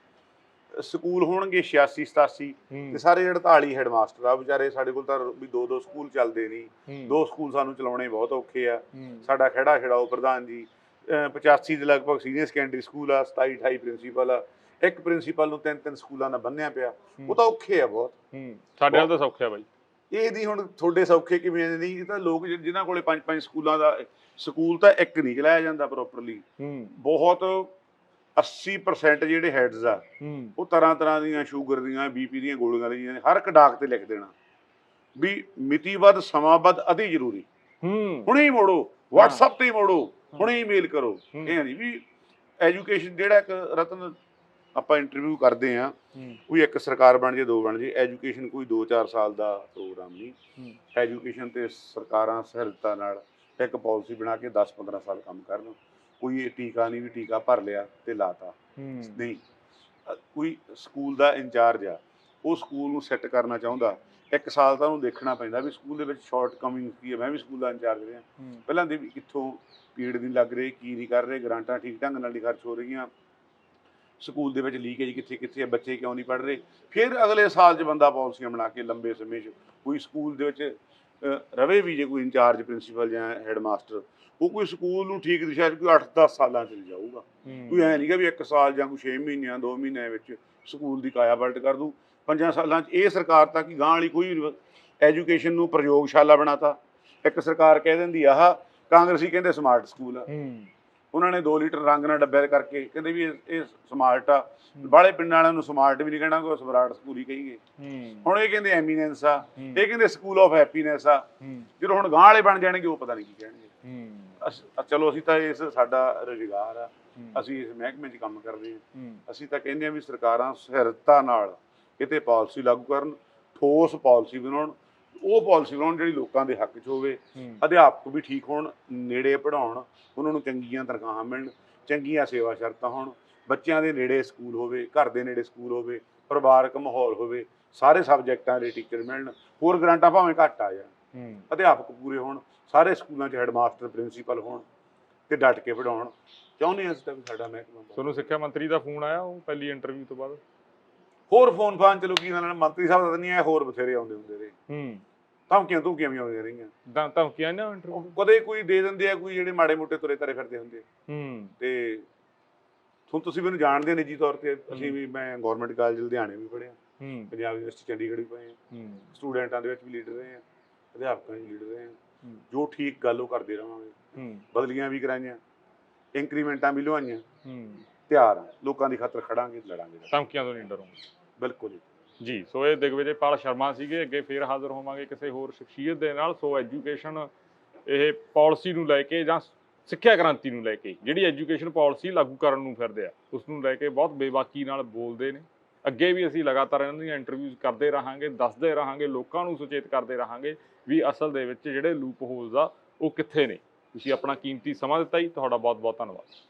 ਸਕੂਲ ਹੋਣਗੇ 86 87 ਹੂੰ। ਤੇ ਸਾਰੇ 48 ਹੈਡਮਾਸਟਰ ਆ। ਵਿਚਾਰੇ ਸਾਡੇ ਕੋਲ ਤਾਂ ਵੀ ਦੋ ਦੋ ਸਕੂਲ ਚੱਲਦੇ ਨਹੀਂ। ਦੋ ਸਕੂਲ ਸਾਨੂੰ ਚਲਾਉਣੇ ਬਹੁਤ ਔਖੇ ਆ। ਸਾਡਾ ਖੜਾ ਛੜਾਓ ਪ੍ਰਧਾਨ ਜੀ 85 ਦੇ ਲਗਭਗ ਸੀਨੀਅਰ ਸੈਕੰਡਰੀ ਸਕੂਲ ਆ 27 28 ਪ੍ਰਿੰਸੀਪਲ ਆ। ਇੱਕ ਪ੍ਰਿੰਸੀਪਲ ਨੂੰ ਤਿੰਨ ਤਿੰਨ ਸਕੂਲਾਂ ਦਾ ਬੰਨਿਆ ਪਿਆ। ਉਹ ਤਾਂ ਔਖੇ ਆ ਬਹੁਤ। ਹੂੰ ਸਾਡੇ ਨਾਲ ਤਾਂ ਸੌਖਿਆ ਬਾਈ। ਇਹ ਨਹੀਂ ਹੁਣ ਤੁਹਾਡੇ ਸੌਖੇ ਕਿਵੇਂ ਨਹੀਂ ਇਹ ਤਾਂ ਲੋਕ ਜਿਨ੍ਹਾਂ ਕੋਲੇ ਪੰਜ ਪੰਜ ਸਕੂਲਾਂ ਦਾ ਸਕੂਲ ਤਾਂ ਇੱਕ ਨਹੀਂ ਚਲਾਇਆ ਜਾਂਦਾ ਪ੍ਰੋਪਰਲੀ ਹੂੰ। ਬਹੁਤ 80% ਜਿਹੜੇ ਹੈਡਸ ਆ ਉਹ ਤਰ੍ਹਾਂ ਤਰ੍ਹਾਂ ਦੀਆਂ ਸ਼ੂਗਰ ਦੀਆਂ ਬੀਪੀ ਦੀਆਂ ਗੋਲੀਆਂ ਲਈਆਂ ਨੇ। ਹਰ ਇੱਕ ਡਾਕ ਤੇ ਲਿਖ ਦੇਣਾ ਵੀ ਮਿਤੀਬੱਧ ਸਮਾਬੱਧ ਅਤੀ ਜ਼ਰੂਰੀ। ਹੂੰ। ਹੁਣੇ ਹੀ ਮੋੜੋ WhatsApp ਤੇ ਹੀ ਮੋੜੋ। ਹੁਣੇ ਹੀ ਮੇਲ ਕਰੋ। ਇਹ ਨਹੀਂ ਵੀ ਐਜੂਕੇਸ਼ਨ ਜਿਹੜਾ ਇੱਕ ਰਤਨ ਆਪਾਂ ਇੰਟਰਵਿਊ ਕਰਦੇ ਆ ਕੋਈ ਇੱਕ ਸਰਕਾਰ ਬਣ ਜੇ ਦੋ ਬਣ ਜੇ ਐਜੂਕੇਸ਼ਨ ਕੋਈ 2-4 ਸਾਲ ਦਾ ਪ੍ਰੋਗਰਾਮ ਨਹੀਂ। ਐਜੂਕੇਸ਼ਨ ਤੇ ਸਰਕਾਰਾਂ ਸਹਿਰਤਾ ਨਾਲ ਇੱਕ ਪਾਲਿਸੀ ਬਣਾ ਕੇ 10-15 ਸਾਲ ਕੰਮ ਕਰਨ। ਕੋਈ ਇਹ ਟੀਕਾ ਨਹੀਂ ਵੀ ਟੀਕਾ ਭਰ ਲਿਆ ਤੇ ਲਾਤਾ। ਨਹੀਂ। ਕੋਈ ਸਕੂਲ ਦਾ ਇੰਚਾਰਜ ਆ ਉਹ ਸਕੂਲ ਨੂੰ ਸੈੱਟ ਕਰਨਾ ਚਾਹੁੰਦਾ ਇੱਕ ਸਾਲ ਤਾਂ ਉਹਨੂੰ ਦੇਖਣਾ ਪੈਂਦਾ ਵੀ ਸਕੂਲ ਦੇ ਵਿੱਚ ਸ਼ਾਰਟ ਕਮਿੰਗ ਕੀ ਹੈ ਮੈਂ ਵੀ ਸਕੂਲ ਦਾ ਇੰਚਾਰਜ ਰਿਹਾ। ਪਹਿਲਾਂ ਦੇ ਵੀ ਕਿੱਥੋਂ ਪੀੜ ਨਹੀਂ ਲੱਗ ਰਹੀ ਕੀ ਨਹੀਂ ਕਰ ਰਹੇ ਗ੍ਰਾਂਟਾਂ ਠੀਕ ਢੰਗ ਨਾਲ ਨਹੀਂ ਖਰਚ ਹੋ ਰਹੀਆਂ। ਸਕੂਲ ਦੇ ਵਿੱਚ ਲੀਕੇਜ ਕਿੱਥੇ ਕਿੱਥੇ ਹੈ ਬੱਚੇ ਕਿਉਂ ਨਹੀਂ ਪੜ੍ਹ ਰਹੇ? ਫਿਰ ਅਗਲੇ ਸਾਲ 'ਚ ਬੰਦਾ ਪਾਲਿਸੀਆਂ ਬਣਾ ਕੇ ਲੰਬੇ ਸਮੇਂ 'ਚ ਕੋਈ ਸਕੂਲ ਦੇ ਵਿੱਚ ਰਵੇ ਵੀ ਜੇ ਕੋਈ ਇੰਚਾਰਜ ਪ੍ਰਿੰਸੀਪਲ ਜਾਂ ਹੈਡਮਾਸਟਰ ਉਹ ਕੋਈ ਸਕੂਲ ਨੂੰ ਠੀਕ ਦਿਸ਼ਾ 'ਚ ਕੋਈ 8-10 ਸਾਲਾਂ 'ਚ ਜਾਊਗਾ। ਕੋਈ ਐ ਨਹੀਂਗਾ ਵੀ ਇੱਕ ਸਾਲ ਜਾਂ ਕੋਈ 6 ਮਹੀਨਿਆਂ 2 ਮਹੀਨਿਆਂ ਵਿੱਚ ਸਕੂਲ ਦੀ ਕਾਇਆ ਪਲਟ ਕਰ ਦੂ ਪੰਜਾਂ ਸਾਲਾਂ 'ਚ ਇਹ ਸਰਕਾਰ ਤਾਂ ਕਿ ਗਾਂ ਵਾਲੀ ਕੋਈ ਐਜੂਕੇਸ਼ਨ ਨੂੰ ਪ੍ਰਯੋਗਸ਼ਾਲਾ ਬਣਾਤਾ। ਇੱਕ ਸਰਕਾਰ ਕਹਿ ਦਿੰਦੀ ਆਹ ਕਾਂਗਰਸੀ ਕਹਿੰਦੇ ਸਮਾਰਟ ਸਕੂਲ ਆ। ਹੂੰ। ਉਹਨਾਂ ਨੇ 2 ਲੀਟਰ ਰੰਗ ਨਾਲ ਡੱਬੇ ਕਰਕੇ ਕਹਿੰਦੇ ਵੀ ਇਹ ਸਮਾਰਟ ਆ। ਬਾਹਲੇ ਪਿੰਡਾਂ ਵਾਲਿਆਂ ਨੂੰ ਸਮਾਰਟ ਵੀ ਨਹੀਂ ਕਹਿਣਾ ਕੋਈ ਸਮਾਰਟ ਸਕੂਲ ਹੀ ਕਹੀਏ। ਹੂੰ। ਹੁਣ ਇਹ ਕਹਿੰਦੇ ਐਮੀਨੈਂਸ ਆ। ਇਹ ਕਹਿੰਦੇ ਸਕੂਲ ਆਫ ਹੈਪੀਨੈਸ ਆ। ਜਦੋਂ ਹੁਣ ਗਾਂ ਵਾਲੇ ਬਣ ਜਾਣਗੇ ਉਹ ਪਤਾ ਨਹੀਂ ਕੀ ਕਹਿਣਗੇ। ਚਲੋ ਅਸੀਂ ਤਾਂ ਇਸ ਸਾਡਾ ਰੁਜ਼ਗਾਰ ਆ। ਅਸੀਂ ਇਸ ਮਹਿਕਮੇ 'ਚ ਕੰਮ ਕਰਦੇ ਹੂੰ। ਅਸੀਂ ਤਾਂ ਕਹਿੰਦੇ ਆ ਵੀ ਸਰਕਾਰਾਂ ਸਹਿਰਤਾ ਨਾਲ ਕਿਤੇ ਪਾਲਿਸੀ ਲਾਗੂ ਕਰਨ ਠੋਸ ਪਾਲਿਸੀ ਬਣਾਉਣ ਉਹ ਪਾਲਿਸੀ ਬਣਾਉਣ ਜਿਹੜੀ ਲੋਕਾਂ ਦੇ ਹੱਕ 'ਚ ਹੋਵੇ ਅਧਿਆਪਕ ਵੀ ਠੀਕ ਹੋਣ ਨੇੜੇ ਪੜਾਉਣ ਉਹਨਾਂ ਨੂੰ ਚੰਗੀਆਂ ਤਨਖਾਹਾਂ ਮਿਲਣ ਚੰਗੀਆਂ ਸੇਵਾ ਸ਼ਰਤਾਂ ਹੋਣ ਬੱਚਿਆਂ ਦੇ ਨੇੜੇ ਸਕੂਲ ਹੋਵੇ ਘਰ ਦੇ ਨੇੜੇ ਸਕੂਲ ਹੋਵੇ ਪਰਿਵਾਰਕ ਮਾਹੌਲ ਹੋਵੇ ਸਾਰੇ ਸਬਜੈਕਟਾਂ ਦੇ ਟੀਚਰ ਮਿਲਣ ਹੋਰ ਗ੍ਰਾਂਟਾਂ ਭਾਵੇਂ ਘੱਟ ਆ ਜਾਣ। ਅਧਿਆਪਕ ਪੂਰੇ ਹੋਣ ਸਾਰੇ ਸਕੂਲਾਂ 'ਚ ਹੈਡਮਾਸਟਰ ਪ੍ਰਿੰਸੀਪਲ ਹੋਣ ਤੇ ਡਟ ਕੇ ਪੜਾਉਣ ਚਾਹੁੰਦੇ ਹਾਂ ਅਸੀਂ ਤਾਂ ਸਾਡਾ ਮਹਿਕਮਾ ਤੁਹਾਨੂੰ ਸਿੱਖਿਆ ਮੰਤਰੀ ਦਾ ਫੋਨ ਆਇਆ ਉਹ ਪਹਿਲੀ ਇੰਟਰਵਿਊ ਤੋਂ ਬਾਅਦ? ਹੋਰ ਫੋਨ ਫਾਨ ਚਲੋ ਕੀ ਨਾਲ ਮੰਤਰੀ ਸਾਹਿਬ ਦਾ ਤਾਂ ਨਹੀਂ ਆਇਆ ਹੋਰ ਬਥੇਰੇ ਆਉਂਦੇ ਹੁੰਦੇ ਰਹੇ। ਹੂੰ। ਧਮਕੀਆਂ ਧਮਕੀਆਂ ਵੀ ਆਉਂਦੀਆਂ ਰਹੀਆਂ। ਤਾਂ ਧਮਕੀਆਂ ਨਾ ਇੰਟਰਵਿਊ ਕਦੇ ਕੋਈ ਦੇ ਦਿੰਦੇ ਆ ਕੋਈ ਜਿਹੜੇ ਮਾੜੇ ਮੋਟੇ ਤੁਰੇ ਤਰੇ ਫਿਰਦੇ ਹੁੰਦੇ ਹੂੰ। ਤੇ ਹੁਣ ਤੁਸੀਂ ਮੈਨੂੰ ਜਾਣਦੇ ਹੋ ਨਿੱਜੀ ਤੌਰ ਤੇ ਅਸੀਂ ਵੀ ਮੈਂ ਗਵਰਨਮੈਂਟ ਕਾਲਜ ਲੁਧਿਆਣੇ ਵੀ ਪੜ੍ਹਿਆ ਹੂੰ। ਪੰਜਾਬ ਯੂਨੀਵਰਸਿਟੀ ਚੰਡੀਗੜ੍ਹ ਵੀ ਪੜ੍ਹੇ ਹਾਂ ਹੂੰ। ਸਟੂਡੈਂਟਾਂ ਦੇ ਵਿੱਚ ਵੀ ਲੀਡਰ ਰਹੇ ਹਾਂ ਅਧਿਆਪਕਾਂ ਦੇ ਲੀਡਰ ਰਹੇ ਹੂੰ। ਜੋ ਠੀਕ ਗੱਲ ਉਹ ਕਰਦੇ ਰਵਾਂਗੇ ਹੂੰ। ਬਦਲੀਆਂ ਵੀ ਕਰਾਈਆਂ ਇੰਕਰੀਮੈਂਟਾਂ ਵੀ ਲਵਾਈਆਂ। ਹੂੰ। ਤਿਆਰ ਹਾਂ ਲੋਕਾਂ ਦੀ ਖਾਤਰ ਖੜਾਂਗੇ ਲੜਾਂਗੇ। ਧਮਕੀਆਂ ਤੋਂ ਨਹੀਂ ਡਰੋਗੇ। ਬਿਲਕੁਲ ਜੀ। ਜੀ, ਸੋ ਇਹ ਦਿਗਵਿਜੇਪਾਲ ਸ਼ਰਮਾ ਸੀਗੇ, ਅੱਗੇ ਫੇਰ ਹਾਜ਼ਰ ਹੋਵਾਂਗੇ ਕਿਸੇ ਹੋਰ ਸ਼ਖਸੀਅਤ ਦੇ ਨਾਲ। ਸੋ ਐਜੂਕੇਸ਼ਨ ਇਹ ਪਾਲਿਸੀ ਨੂੰ ਲੈ ਕੇ ਜਾਂ ਸਿੱਖਿਆ ਕ੍ਰਾਂਤੀ ਨੂੰ ਲੈ ਕੇ, ਜਿਹੜੀ ਐਜੂਕੇਸ਼ਨ ਪਾਲਿਸੀ ਲਾਗੂ ਕਰਨ ਨੂੰ ਫਿਰਦੇ ਆ, ਉਸ ਨੂੰ ਲੈ ਕੇ ਬਹੁਤ ਬੇਬਾਕੀ ਨਾਲ ਬੋਲਦੇ ਨੇ। ਅੱਗੇ ਵੀ ਅਸੀਂ ਲਗਾਤਾਰ ਇਹਨਾਂ ਦੀਆਂ ਇੰਟਰਵਿਊਜ਼ ਕਰਦੇ ਰਹਾਂਗੇ, ਦੱਸਦੇ ਰਹਾਂਗੇ, ਲੋਕਾਂ ਨੂੰ ਸੁਚੇਤ ਕਰਦੇ ਰਹਾਂਗੇ ਵੀ ਅਸਲ ਦੇ ਵਿੱਚ ਜਿਹੜੇ ਲੂਪ ਹੋਲਸ ਆ, ਉਹ ਕਿੱਥੇ ਨੇ। ਤੁਸੀਂ ਆਪਣਾ ਕੀਮਤੀ ਸਮਾਂ ਦਿੱਤਾ ਜੀ, ਤੁਹਾਡਾ ਬਹੁਤ ਬਹੁਤ ਧੰਨਵਾਦ।